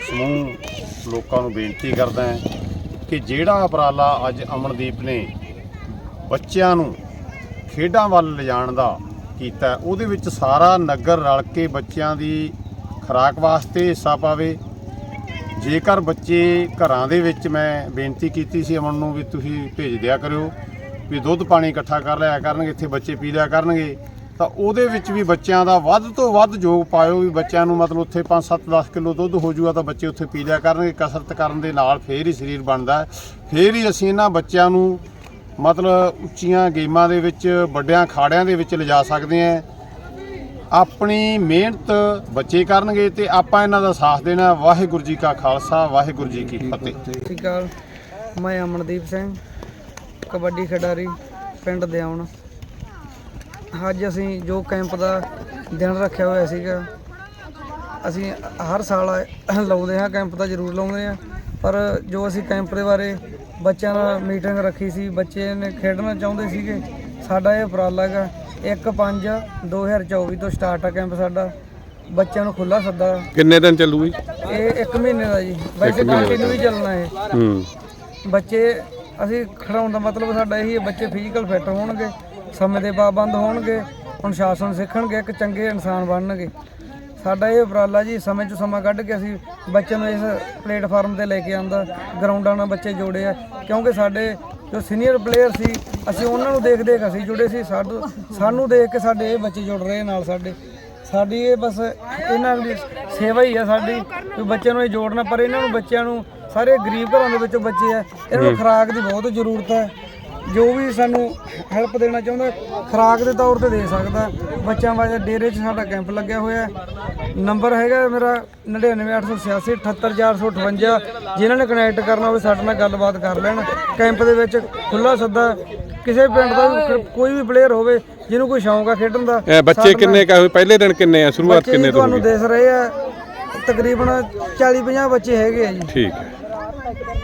ਸਮੂਹ ਲੋਕਾਂ ਨੂੰ ਬੇਨਤੀ ਕਰਦਾ ਹਾਂ ਕਿ ਜਿਹੜਾ ਉਪਰਾਲਾ ਅੱਜ ਅਮਨਦੀਪ ਨੇ ਬੱਚਿਆਂ ਨੂੰ ਖੇਡਾਂ ਵੱਲ ਲਿਜਾਣ ਦਾ ਕੀਤਾ, ਉਹਦੇ ਵਿੱਚ ਸਾਰਾ ਨਗਰ ਰਲ ਕੇ ਬੱਚਿਆਂ ਦੀ ਖੁਰਾਕ ਵਾਸਤੇ ਹਿੱਸਾ ਪਾਵੇ ਜੇਕਰ ਬੱਚੇ ਘਰਾਂ ਦੇ ਵਿੱਚ ਮੈਂ ਬੇਨਤੀ ਕੀਤੀ ਸੀ ਅਮਨ ਨੂੰ ਵੀ ਤੁਸੀਂ ਭੇਜ ਦਿਆ ਕਰਿਓ ਵੀ ਦੁੱਧ ਪਾਣੀ ਇਕੱਠਾ ਕਰ ਲਿਆ ਕਰਨਗੇ, ਇੱਥੇ ਬੱਚੇ ਪੀ ਲਿਆ ਕਰਨਗੇ, ਤਾਂ ਉਹਦੇ ਵਿੱਚ ਵੀ ਬੱਚਿਆਂ ਦਾ ਵੱਧ ਤੋਂ ਵੱਧ ਯੋਗ ਪਾਇਓ ਵੀ ਬੱਚਿਆਂ ਨੂੰ ਮਤਲਬ ਉੱਥੇ 5 7 10 ਕਿਲੋ ਦੁੱਧ ਹੋ ਜੂਗਾ ਤਾਂ ਬੱਚੇ ਉੱਥੇ ਪੀ ਲਿਆ ਕਰਨਗੇ, ਕਸਰਤ ਕਰਨ ਦੇ ਨਾਲ ਫੇਰ ਹੀ ਸਰੀਰ ਬਣਦਾ ਹੈ। ਫੇਰ ਹੀ ਅਸੀਂ ਇਹਨਾਂ ਬੱਚਿਆਂ ਨੂੰ ਮਤਲਬ ਉੱਚੀਆਂ ਗੇਮਾਂ ਦੇ ਵਿੱਚ, ਵੱਡਿਆਂ ਖਾੜਿਆਂ ਦੇ ਵਿੱਚ ਲਿਜਾ ਸਕਦੇ ਹਾਂ। ਆਪਣੀ ਮਿਹਨਤ ਬੱਚੇ ਕਰਨਗੇ ਤੇ ਆਪਾਂ ਇਹਨਾਂ ਦਾ ਸਾਥ ਦੇਣਾ। ਵਾਹਿਗੁਰੂ ਜੀ ਕਾ ਖਾਲਸਾ ਵਾਹਿਗੁਰੂ ਜੀ ਕੀ ਫਤਿਹ। ਸਤਿ ਸ਼੍ਰੀ ਅਕਾਲ। ਮੈਂ ਅਮਨਦੀਪ ਸਿੰਘ ਕਬੱਡੀ ਖਿਡਾਰੀ ਪਿੰਡ ਦਿਆਉਣ। ਅੱਜ ਅਸੀਂ ਜੋ ਕੈਂਪ ਦਾ ਦਿਨ ਰੱਖਿਆ ਹੋਇਆ ਸੀਗਾ ਅਸੀਂ ਹਰ ਸਾਲ ਲਾਉਂਦੇ ਹਾਂ ਕੈਂਪ ਤਾਂ ਜ਼ਰੂਰ ਲਾਉਂਦੇ ਹਾਂ ਪਰ ਜੋ ਅਸੀਂ ਕੈਂਪ ਦੇ ਬਾਰੇ ਬੱਚਿਆਂ ਨਾਲ ਮੀਟਿੰਗ ਰੱਖੀ ਸੀ ਬੱਚੇ ਨੇ ਖੇਡਣਾ ਚਾਹੁੰਦੇ ਸੀਗੇ ਸਾਡਾ ਇਹ ਉਪਰਾਲਾ ਹੈਗਾ 1/5/2024 ਤੋਂ ਸਟਾਰਟ ਆ ਕੈਂਪ ਸਾਡਾ। ਬੱਚਿਆਂ ਨੂੰ ਖੁੱਲਾ ਸੱਦਾ। ਕਿੰਨੇ ਦਿਨ ਚੱਲੂ ਜੀ? ਇਹ 1 ਮਹੀਨੇ ਦਾ ਜੀ। ਵੈਸੇ ਕੰਟੀਨਿਊ ਹੀ ਚੱਲਣਾ ਹੈ ਹੂੰ। ਬੱਚੇ ਅਸੀਂ ਖਿਡਾਉਣ ਦਾ ਮਤਲਬ ਸਾਡਾ ਇਹੀ ਹੈ ਬੱਚੇ ਫਿਜ਼ੀਕਲ ਫਿੱਟ ਹੋਣਗੇ ਸਮੇਂ ਦੇ ਪਾਬੰਦ ਹੋਣਗੇ ਅਨੁਸ਼ਾਸਨ ਸਿੱਖਣਗੇ ਇੱਕ ਚੰਗੇ ਇਨਸਾਨ ਬਣਨਗੇ। ਸਾਡਾ ਇਹ ਉਪਰਾਲਾ ਜੀ ਸਮੇਂ 'ਚ ਸਮਾਂ ਕੱਢ ਕੇ ਅਸੀਂ ਬੱਚਿਆਂ ਨੂੰ ਇਸ ਪਲੇਟਫਾਰਮ ਤੇ ਲੈ ਕੇ ਆਂਦਾ ਗਰਾਊਂਡਾਂ ਨਾਲ ਬੱਚੇ ਜੋੜੇ ਆ ਕਿਉਂਕਿ ਸਾਡੇ ਜੋ ਸੀਨੀਅਰ ਪਲੇਅਰ ਸੀ ਅਸੀਂ ਉਹਨਾਂ ਨੂੰ ਦੇਖ ਦੇਖ ਅਸੀਂ ਜੁੜੇ ਸੀ ਸਾਨੂੰ ਸਾਨੂੰ ਦੇਖ ਕੇ ਸਾਡੇ ਇਹ ਬੱਚੇ ਜੁੜ ਰਹੇ ਨਾਲ ਸਾਡੇ। ਸਾਡੀ ਇਹ ਬਸ ਇਹਨਾਂ ਦੀ ਸੇਵਾ ਹੀ ਆ ਸਾਡੀ ਵੀ ਬੱਚਿਆਂ ਨੂੰ ਇਹ ਜੋੜਨਾ ਪਰ ਇਹਨਾਂ ਨੂੰ ਬੱਚਿਆਂ ਨੂੰ ਸਾਰੇ ਗਰੀਬ ਘਰਾਂ ਦੇ ਵਿੱਚੋਂ ਬੱਚੇ ਆ ਇਹਨਾਂ ਨੂੰ ਖੁਰਾਕ ਦੀ ਬਹੁਤ ਜ਼ਰੂਰਤ ਹੈ। ਜੋ ਵੀ ਸਾਨੂੰ ਹੈਲਪ ਦੇਣਾ ਚਾਹੁੰਦਾ ਖੁਰਾਕ ਦੇ ਤੌਰ ਤੇ ਦੇ ਸਕਦਾ। ਬੱਚਿਆਂ ਵਾਸਤੇ ਡੇਰੇ 'ਚ ਸਾਡਾ ਕੈਂਪ ਲੱਗਿਆ ਹੋਇਆ ਨੰਬਰ ਹੈਗਾ ਮੇਰਾ 99886 78458 ਜਿਨ੍ਹਾਂ ਨੇ ਕਨੈਕਟ ਕਰਨਾ ਹੋਵੇ ਸਾਡੇ ਨਾਲ ਗੱਲਬਾਤ ਕਰ ਲੈਣ। ਕੈਂਪ ਦੇ ਵਿੱਚ ਖੁੱਲਾ ਸੱਦਾ। ਕਿਸੇ ਪਿੰਡ ਦਾ ਕੋਈ ਵੀ ਪਲੇਅਰ ਹੋਵੇ ਜਿਹਨੂੰ ਕੋਈ ਸ਼ੌਂਕ ਆ ਖੇਡਣ ਦਾ ਬੱਚੇ ਕਿੰਨੇ ਕਾ ਪਹਿਲੇ ਦਿਨ ਕਿੰਨੇ ਆ? ਸ਼ੁਰੂਆਤ ਕਿੰਨੇ ਤੋਂ ਤੁਹਾਨੂੰ ਦਿਸ ਰਹੇ ਆ। ਤਕਰੀਬਨ 40 50 ਬੱਚੇ ਹੈਗੇ ਆ ਜੀ। ਠੀਕ ਹੈ।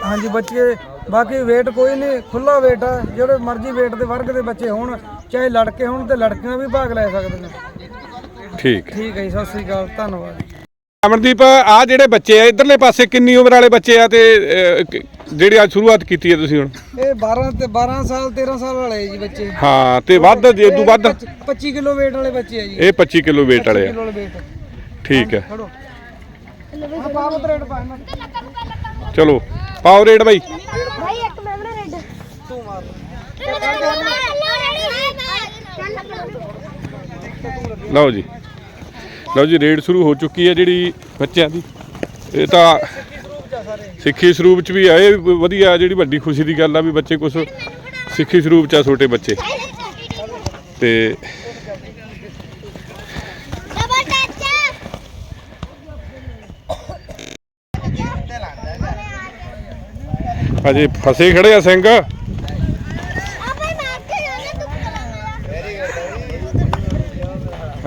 ਹਾਂਜੀ ਬੱਚੇ ਬਾਕੀ weight ਕੋਈ ਨਹੀਂ ਖੁੱਲਾ weight ਆ ਜਿਹੜੇ ਮਰਜ਼ੀ weight ਦੇ ਵਰਗ ਦੇ ਬੱਚੇ ਹੋਣ ਚਾਹੇ ਲੜਕੇ ਹੋਣ ਤੇ ਲੜਕੀਆਂ ਵੀ ਭਾਗ ਲੈ ਸਕਦੇ ਨੇ। ਠੀਕ। ਠੀਕ ਹੈ ਜੀ ਸਤਿ ਸ੍ਰੀ ਅਕਾਲ ਧੰਨਵਾਦ। ਅਮਨਦੀਪ ਆ ਜਿਹੜੇ ਬੱਚੇ ਆ ਇਧਰਲੇ ਪਾਸੇ ਕਿੰਨੀ ਉਮਰ ਵਾਲੇ ਬੱਚੇ ਆ ਤੇ ਅਹ, ਕ- ਜਿਹੜੀ ਅੱਜ ਸ਼ੁਰੂਆਤ ਕੀਤੀ ਹੈ ਤੁਸੀਂ ਹੁਣ? ਇਹ 12 ਤੇ 12 ਸਾਲ 13 ਸਾਲ ਵਾਲੇ ਆ ਜੀ ਬੱਚੇ। ਹਾਂ ਤੇ ਵੱਧ ਜੇ ਤੋਂ ਵੱਧ। 25 ਕਿਲੋ weight ਵਾਲੇ ਬੱਚੇ ਆ ਜੀ। ਇਹ 25 ਕਿਲੋ weight ਵਾਲੇ ਆ। ਕਿਲੋ ਵਾਲੇ weight ਠੀਕ ਹੈ। ਖੜੋ। ਇਹਨਾਂ। ਚਲੋ ਪਾਓ ਰੇਟ ਬਾਈ। ਭਾਈ ਇੱਕ ਮੈਂ ਬਣਾ ਰੈਡ ਤੂੰ ਮਾਰ ਲਓ ਜੀ। ਲਓ ਜੀ ਰੇਡ ਸ਼ੁਰੂ ਹੋ ਚੁੱਕੀ ਹੈ ਜਿਹੜੀ ਬੱਚਿਆਂ ਦੀ। ਇਹ ਤਾਂ ਸਿੱਖੀ ਸਰੂਪ ਚ ਵੀ ਆਏ ਵਧੀਆ ਜਿਹੜੀ ਵੱਡੀ ਖੁਸ਼ੀ ਦੀ ਗੱਲ ਆ ਵੀ ਬੱਚੇ ਕੁਝ ਸਿੱਖੀ ਸਰੂਪ ਚ ਆ ਛੋਟੇ ਬੱਚੇ। ਤੇ ਅਜੇ ਫਸੇ ਖੜੇ ਆ ਸਿੰਘ।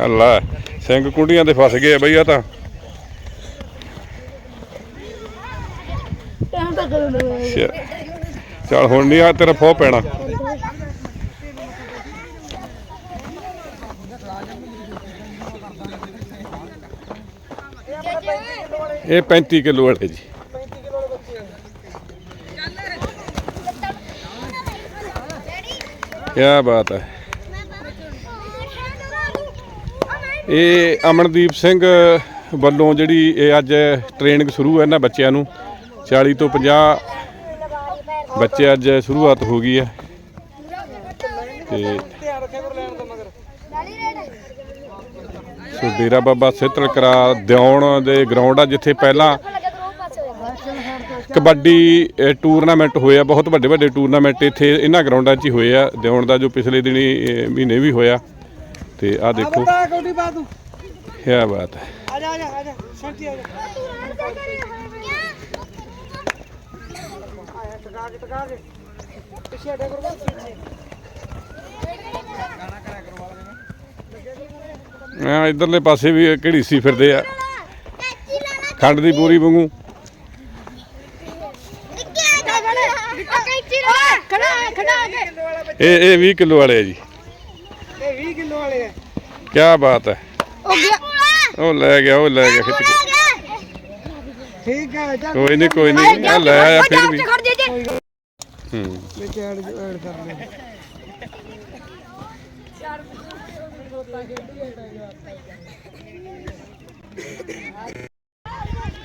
ਅੱਲਾ ਸਿੰਘ ਕੁੰਡੀਆਂ ਤੇ ਫਸ ਗਏ ਆ ਬਈ ਆ ਤਾਂ। ਚੱਲ ਹੁਣ ਨਹੀਂ ਆ ਤੇਰਾ ਫੋ ਪੈਣਾ। ਇਹ 35 ਕਿਲੋ ਵਾਲੇ ਜੀ। ਕੀ ਬਾਤ ਹੈ। ਇਹ ਅਮਨਦੀਪ ਸਿੰਘ ਵੱਲੋਂ ਜਿਹੜੀ ਇਹ ਅੱਜ ਟ੍ਰੇਨਿੰਗ ਸ਼ੁਰੂ ਹੈ ਇਹਨਾਂ ਬੱਚਿਆਂ ਨੂੰ 40 ਤੋਂ 50 ਬੱਚੇ ਅੱਜ ਸ਼ੁਰੂਆਤ ਹੋ ਗਈ ਹੈ। ਤੇ ਧਿਆਨ ਸੋ ਡੇਰਾ ਬਾਬਾ ਸਿੱਤਲ ਕਰਾ ਦਿਉਣ ਦੇ ਗਰਾਊਂਡ ਆ, ਜਿੱਥੇ ਪਹਿਲਾਂ ਕਬੱਡੀ ਟੂਰਨਾਮੈਂਟ ਹੋਇਆ ਬਹੁਤ ਵੱਡੇ ਵੱਡੇ ਟੂਰਨਾਮੈਂਟ ਇੱਥੇ ਇਹਨਾਂ ਗਰਾਊਂਡਾਂ 'ਚ ਹੀ ਹੋਏ ਆ ਦਿਉਣ ਦਾ ਜੋ ਪਿਛਲੇ ਦਿਨੀ ਮਹੀਨੇ ਵੀ ਹੋਇਆ। ਤੇ ਆ ਦੇਖੋ। ਕੋਟੀ ਕੀ ਬਾਤ। ਹੈ। ਆ ਜਾ ਆ ਜਾ ਆ ਜਾ ਸ਼ਾਂਤੀ ਆ ਜਾ। ਟਕਾ ਕੇ ਟਕਾ ਕੇ। ਪਿੱਛੇ ਕਰੋ ਬਸ ਪਿੱਛੇ। ਆ ਇਧਰਲੇ ਪਾਸੇ ਵੀ ਕਿਹੜੀ ਸੀ ਫਿਰਦੇ ਆ। ਖੰਡ ਦੀ ਪੂਰੀ ਵਾਂਗੂ। ਇਹ ਇਹ 20 ਕਿਲੋ ਵਾਲੇ ਆ ਜੀ। ਇਹ 20 ਕਿਲੋ ਵਾਲੇ ਆ। ਕੀ ਬਾਤ ਹੈ। ਹੋ ਗਿਆ। ਉਹ ਲੈ ਗਿਆ ਉਹ ਲੈ ਗਿਆ ਖਿੱਚ ਕੇ। ਠੀਕ ਹੈ ਚੱਲ। ਕੋਈ ਨਹੀਂ ਕੋਈ ਨਹੀਂ ਆ ਲੈ ਆਇਆ ਫਿਰ ਵੀ। ਖੜ ਜੇ। ਜੇ ਹੂੰ। ਵਿੱਚ ਐਡ ਐਡ ਕਰ ਲੈ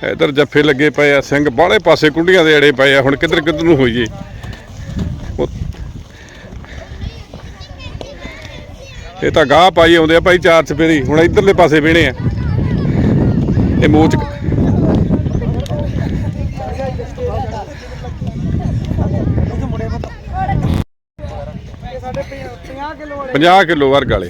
ਇਧਰ ਜੱਫੇ ਲੱਗੇ ਪਏ ਆ ਸਿੰਘ ਬਾਹਲੇ ਪਾਸੇ ਕੁੰਡੀਆਂ ਦੇ ਅੜੇ ਪਏ ਆ ਹੁਣ ਕਿੱਧਰ ਕਿੱਧਰ ਨੂੰ ਹੋਈਏ? ਇਹ ਤਾਂ ਗਾਹ ਪਾਈ ਆਉਂਦੇ ਆ ਭਾਈ ਚਾਰ ਚਪੇਰੀ ਹੁਣ ਇਧਰਲੇ ਪਾਸੇ ਵੇਣੇ ਆ। ਇਹ ਮੋਚ ਸਾਡੇ 50 ਕਿਲੋ ਵਾਲੇ 50 ਕਿਲੋ ਵਰਗ ਵਾਲੇ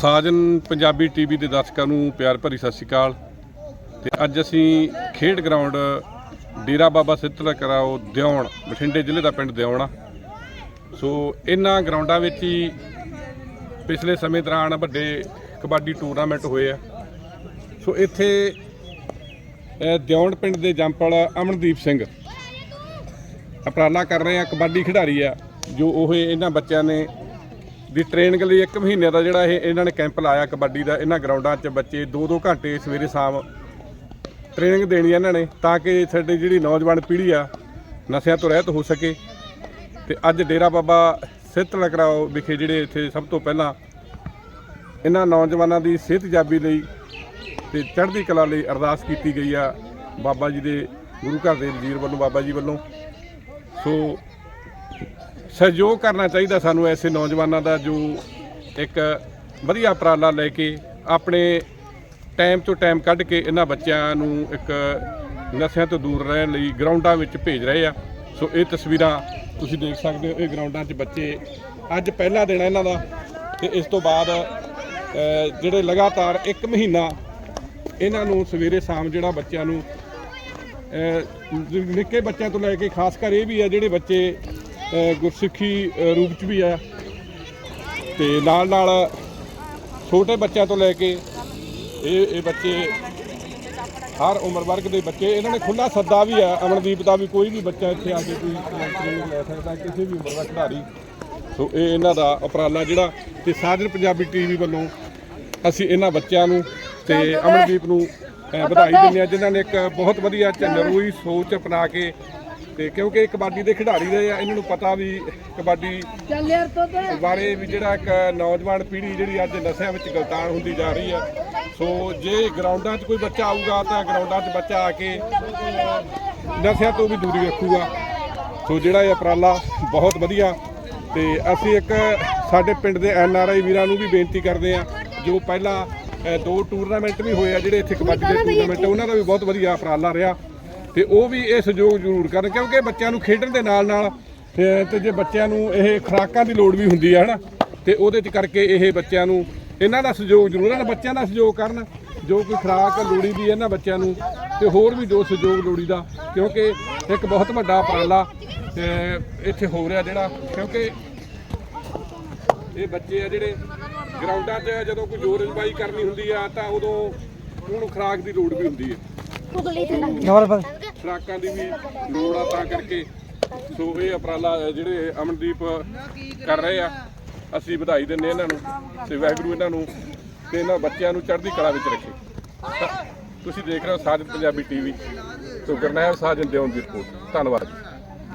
ਸਾਜਨ ਪੰਜਾਬੀ ਟੀਵੀ ਦੇ ਦਰਸ਼ਕਾਂ ਨੂੰ ਪਿਆਰ ਭਰੀ ਸਤਿ ਸ਼੍ਰੀ ਅਕਾਲ। ਤੇ ਅੱਜ ਅਸੀਂ ਖੇਡ ਗਰਾਊਂਡ ਡੇਰਾ ਬਾਬਾ ਸਿੱਧਲਾ ਕਰਾਓ ਦਿਉਣ ਬਠਿੰਡੇ ਜ਼ਿਲ੍ਹੇ ਦਾ ਪਿੰਡ ਦਿਉਣ ਆ। ਸੋ ਇਹਨਾਂ ਗਰਾਊਂਡਾਂ ਵਿੱਚ ਹੀ ਪਿਛਲੇ ਸਮੇਂ ਦੌਰਾਨ ਵੱਡੇ ਕਬੱਡੀ ਟੂਰਨਾਮੈਂਟ ਹੋਏ ਆ। ਸੋ ਇੱਥੇ ਅਹ, ਦਿਉਣ ਪਿੰਡ ਦੇ ਜੰਪਲ ਅਮਨਦੀਪ ਸਿੰਘ ਅਪਰਾਲਾ ਕਰ ਰਹੇ ਆ ਕਬੱਡੀ ਖਿਡਾਰੀ ਆ ਜੋ ਉਹ ਇਹਨਾਂ ਬੱਚਿਆਂ ਨੇ ਦੀ ਟ੍ਰੇਨਿੰਗ ਲਈ 1 ਮਹੀਨੇ ਦਾ ਜਿਹੜਾ ਇਹ ਇਹਨਾਂ ਨੇ ਕੈਂਪ ਲਾਇਆ ਕਬੱਡੀ ਦਾ, ਇਹਨਾਂ ਗਰਾਊਂਡਾਂ 'ਚ ਬੱਚੇ 2-2 ਘੰਟੇ ਸਵੇਰੇ ਸ਼ਾਮ ਟ੍ਰੇਨਿੰਗ ਦੇਣੀ ਇਹਨਾਂ ਨੇ ਤਾਂ ਕਿ ਸਾਡੀ ਜਿਹੜੀ ਨੌਜਵਾਨ ਪੀੜ੍ਹੀ ਆ ਨਸ਼ਿਆਂ ਤੋਂ ਰਹਿਤ ਹੋ ਸਕੇ। ਤੇ ਅੱਜ ਡੇਰਾ ਬਾਬਾ ਸਿੱਧ ਲਕਰਾਓ ਵਿਖੇ ਜਿਹੜੇ ਇੱਥੇ ਸਭ ਤੋਂ ਪਹਿਲਾਂ ਇਹਨਾਂ ਨੌਜਵਾਨਾਂ ਦੀ ਸਿਹਤ ਜਾਬੀ ਲਈ ਤੇ ਚੜ੍ਹਦੀ ਕਲਾ ਲਈ ਅਰਦਾਸ ਕੀਤੀ ਗਈ ਆ ਬਾਬਾ ਜੀ ਦੇ ਗੁਰੂ ਘਰ ਦੇ ਵਜ਼ੀਰ ਵੱਲੋਂ, ਬਾਬਾ ਜੀ ਵੱਲੋਂ। ਸੋ ਸਹਿਯੋਗ ਕਰਨਾ ਚਾਹੀਦਾ ਸਾਨੂੰ ਐਸੇ ਨੌਜਵਾਨਾਂ ਦਾ ਜੋ ਇੱਕ ਵਧੀਆ ਉਪਰਾਲਾ ਲੈ ਕੇ ਆਪਣੇ ਟਾਈਮ ਤੋਂ ਟਾਈਮ ਕੱਢ ਕੇ ਇਹਨਾਂ ਬੱਚਿਆਂ ਨੂੰ ਇੱਕ ਨਸ਼ਿਆਂ ਤੋਂ ਦੂਰ ਰਹਿਣ ਲਈ ਗਰਾਊਂਡਾਂ ਵਿੱਚ ਭੇਜ ਰਹੇ ਆ। ਸੋ ਇਹ ਤਸਵੀਰਾਂ ਤੁਸੀਂ ਦੇਖ ਸਕਦੇ ਹੋ, ਇਹ ਗਰਾਊਂਡਾਂ 'ਚ ਬੱਚੇ ਅੱਜ ਪਹਿਲਾ ਦਿਨ ਇਹਨਾਂ ਦਾ ਤੇ ਇਸ ਤੋਂ ਬਾਅਦ ਜਿਹੜੇ ਲਗਾਤਾਰ 1 ਮਹੀਨਾ ਇਹਨਾਂ ਨੂੰ ਸਵੇਰੇ ਸ਼ਾਮ ਜਿਹੜਾ ਬੱਚਿਆਂ ਨੂੰ ਨਿੱਕੇ ਬੱਚਿਆਂ ਤੋਂ ਲੈ ਕੇ ਖਾਸ ਕਰ ਇਹ ਵੀ ਆ ਜਿਹੜੇ ਬੱਚੇ ਗੁਰਸਿੱਖੀ ਰੂਪ ਚ ਵੀ ਆ ਤੇ ਨਾਲ ਨਾਲ ਛੋਟੇ ਬੱਚਿਆਂ ਤੋਂ ਲੈ ਕੇ ਇਹ ਇਹ ਬੱਚੇ ਹਰ ਉਮਰ ਵਰਗ ਦੇ ਬੱਚੇ ਇਹਨਾਂ ਨੇ ਖੁੱਲਾ ਸੱਦਾ ਵੀ ਆ ਅਮਨਦੀਪ ਦਾ ਵੀ ਕੋਈ ਵੀ ਬੱਚਾ ਇੱਥੇ ਆ ਕੇ ਕੋਈ ਟ੍ਰੇਨਿੰਗ ਲੈ ਸਕਦਾ ਕਿਸੇ ਵੀ ਉਮਰ ਦਾ ਖਿਡਾਰੀ। ਸੋ ਇਹ ਇਹਨਾਂ ਦਾ ਉਪਰਾਲਾ ਜਿਹੜਾ ਤੇ ਸਾਜਨ ਪੰਜਾਬੀ ਟੀਵੀ ਵੱਲੋਂ ਅਸੀਂ ਇਹਨਾਂ ਬੱਚਿਆਂ ਨੂੰ ਤੇ ਅਮਨਦੀਪ ਨੂੰ ਵਧਾਈ ਦਿੰਦੇ ਆ ਜਿਨ੍ਹਾਂ ਨੇ ਇੱਕ ਬਹੁਤ ਵਧੀਆ ਨਰੋਈ ਸੋਚ ਅਪਣਾ ਕੇ ਤੇ ਕਿਉਂਕਿ ਕਬੱਡੀ ਦੇ ਖਿਡਾਰੀ ਰਹੇ ਆ ਇਹਨਾਂ ਨੂੰ ਪਤਾ ਵੀ ਕਬੱਡੀ ਬਾਰੇ ਵੀ ਜਿਹੜਾ ਇੱਕ ਨੌਜਵਾਨ ਪੀੜ੍ਹੀ ਜਿਹੜੀ ਅੱਜ ਨਸ਼ਿਆਂ ਵਿੱਚ ਗਲਤਾਨ ਹੁੰਦੀ ਜਾ ਰਹੀ ਆ। ਸੋ ਜੇ ਗਰਾਊਂਡਾਂ 'ਚ ਕੋਈ ਬੱਚਾ ਆਊਗਾ ਤਾਂ ਗਰਾਊਂਡਾਂ 'ਚ ਬੱਚਾ ਆ ਕੇ ਨਸ਼ਿਆਂ ਤੋਂ ਵੀ ਦੂਰੀ ਰੱਖੂਗਾ। ਸੋ ਜਿਹੜਾ ਇਹ ਉਪਰਾਲਾ ਬਹੁਤ ਵਧੀਆ ਤੇ ਅਸੀਂ ਇੱਕ ਸਾਡੇ ਪਿੰਡ ਦੇ ਐਨ ਆਰ ਆਈ ਵੀਰਾਂ ਨੂੰ ਵੀ ਬੇਨਤੀ ਕਰਦੇ ਆ ਜੋ ਪਹਿਲਾਂ ਦੋ ਟੂਰਨਾਮੈਂਟ ਵੀ ਹੋਏ ਆ ਜਿਹੜੇ ਇੱਥੇ ਕਬੱਡੀ ਦੇ ਟੂਰਨਾਮੈਂਟ ਉਹਨਾਂ ਦਾ ਵੀ ਬਹੁਤ ਵਧੀਆ ਉਪਰਾਲਾ ਰਿਹਾ। ਤੇ ਉਹ ਵੀ ਇਹ ਸਹਿਯੋਗ ਜ਼ਰੂਰ ਕਰਨ, ਕਿਉਂਕਿ ਬੱਚਿਆਂ ਨੂੰ ਖੇਡਣ ਦੇ ਨਾਲ ਨਾਲ ਤੇ ਜੇ ਬੱਚਿਆਂ ਨੂੰ ਇਹ ਖੁਰਾਕਾਂ ਦੀ ਲੋੜ ਵੀ ਹੁੰਦੀ ਹੈ ਹਨਾ? ਤੇ ਉਹਦੇ ਚ ਕਰਕੇ ਇਹ ਬੱਚਿਆਂ ਨੂੰ ਇਹਨਾਂ ਦਾ ਸਹਿਯੋਗ ਜ਼ਰੂਰ, ਇਹਨਾਂ ਬੱਚਿਆਂ ਦਾ ਸਹਿਯੋਗ ਕਰਨ, ਜੋ ਕੋਈ ਖੁਰਾਕ ਲੋੜੀ ਦੀ ਇਹਨਾਂ ਬੱਚਿਆਂ ਨੂੰ, ਤੇ ਹੋਰ ਵੀ ਜੋ ਸਹਿਯੋਗ ਲੋੜੀ ਦਾ, ਕਿਉਂਕਿ ਇੱਕ ਬਹੁਤ ਵੱਡਾ ਉਪਰਾਲਾ ਇੱਥੇ ਹੋ ਰਿਹਾ ਜਿਹੜਾ, ਕਿਉਂਕਿ ਇਹ ਬੱਚੇ ਆ ਜਿਹੜੇ ਗਰਾਊਂਡਾਂ 'ਚ ਜਦੋਂ ਕੋਈ ਜ਼ੋਰ ਅਜਮਾਈ ਕਰਨੀ ਹੁੰਦੀ ਆ, ਤਾਂ ਉਦੋਂ ਉਹਨੂੰ ਖੁਰਾਕ ਦੀ ਲੋੜ ਵੀ ਹੁੰਦੀ ਹੈ ਹੋਰ ਫਿਰ ਖੁਰਾਕਾਂ ਦੀ ਵੀ ਲੋੜ ਆ ਤਾਂ ਕਰਕੇ। ਸੋ ਇਹ ਉਪਰਾਲਾ ਜਿਹੜੇ ਅਮਨਦੀਪ ਕਰ ਰਹੇ ਆ ਅਸੀਂ ਵਧਾਈ ਦਿੰਦੇ ਇਹਨਾਂ ਨੂੰ ਤੇ ਵਾਹਿਗੁਰੂ ਇਹਨਾਂ ਨੂੰ ਤੇ ਇਹਨਾਂ ਬੱਚਿਆਂ ਨੂੰ ਚੜ੍ਹਦੀ ਕਲਾ ਵਿੱਚ ਰੱਖੇ। ਤੁਸੀਂ ਦੇਖ ਰਹੇ ਹੋ ਸਾਜਨ ਪੰਜਾਬੀ ਟੀਵੀ ਤੋਂ ਗਰਨੈਲ ਸਾਜਨ ਦੇਵਨ ਦੀ ਰਿਪੋਰਟ। ਧੰਨਵਾਦ।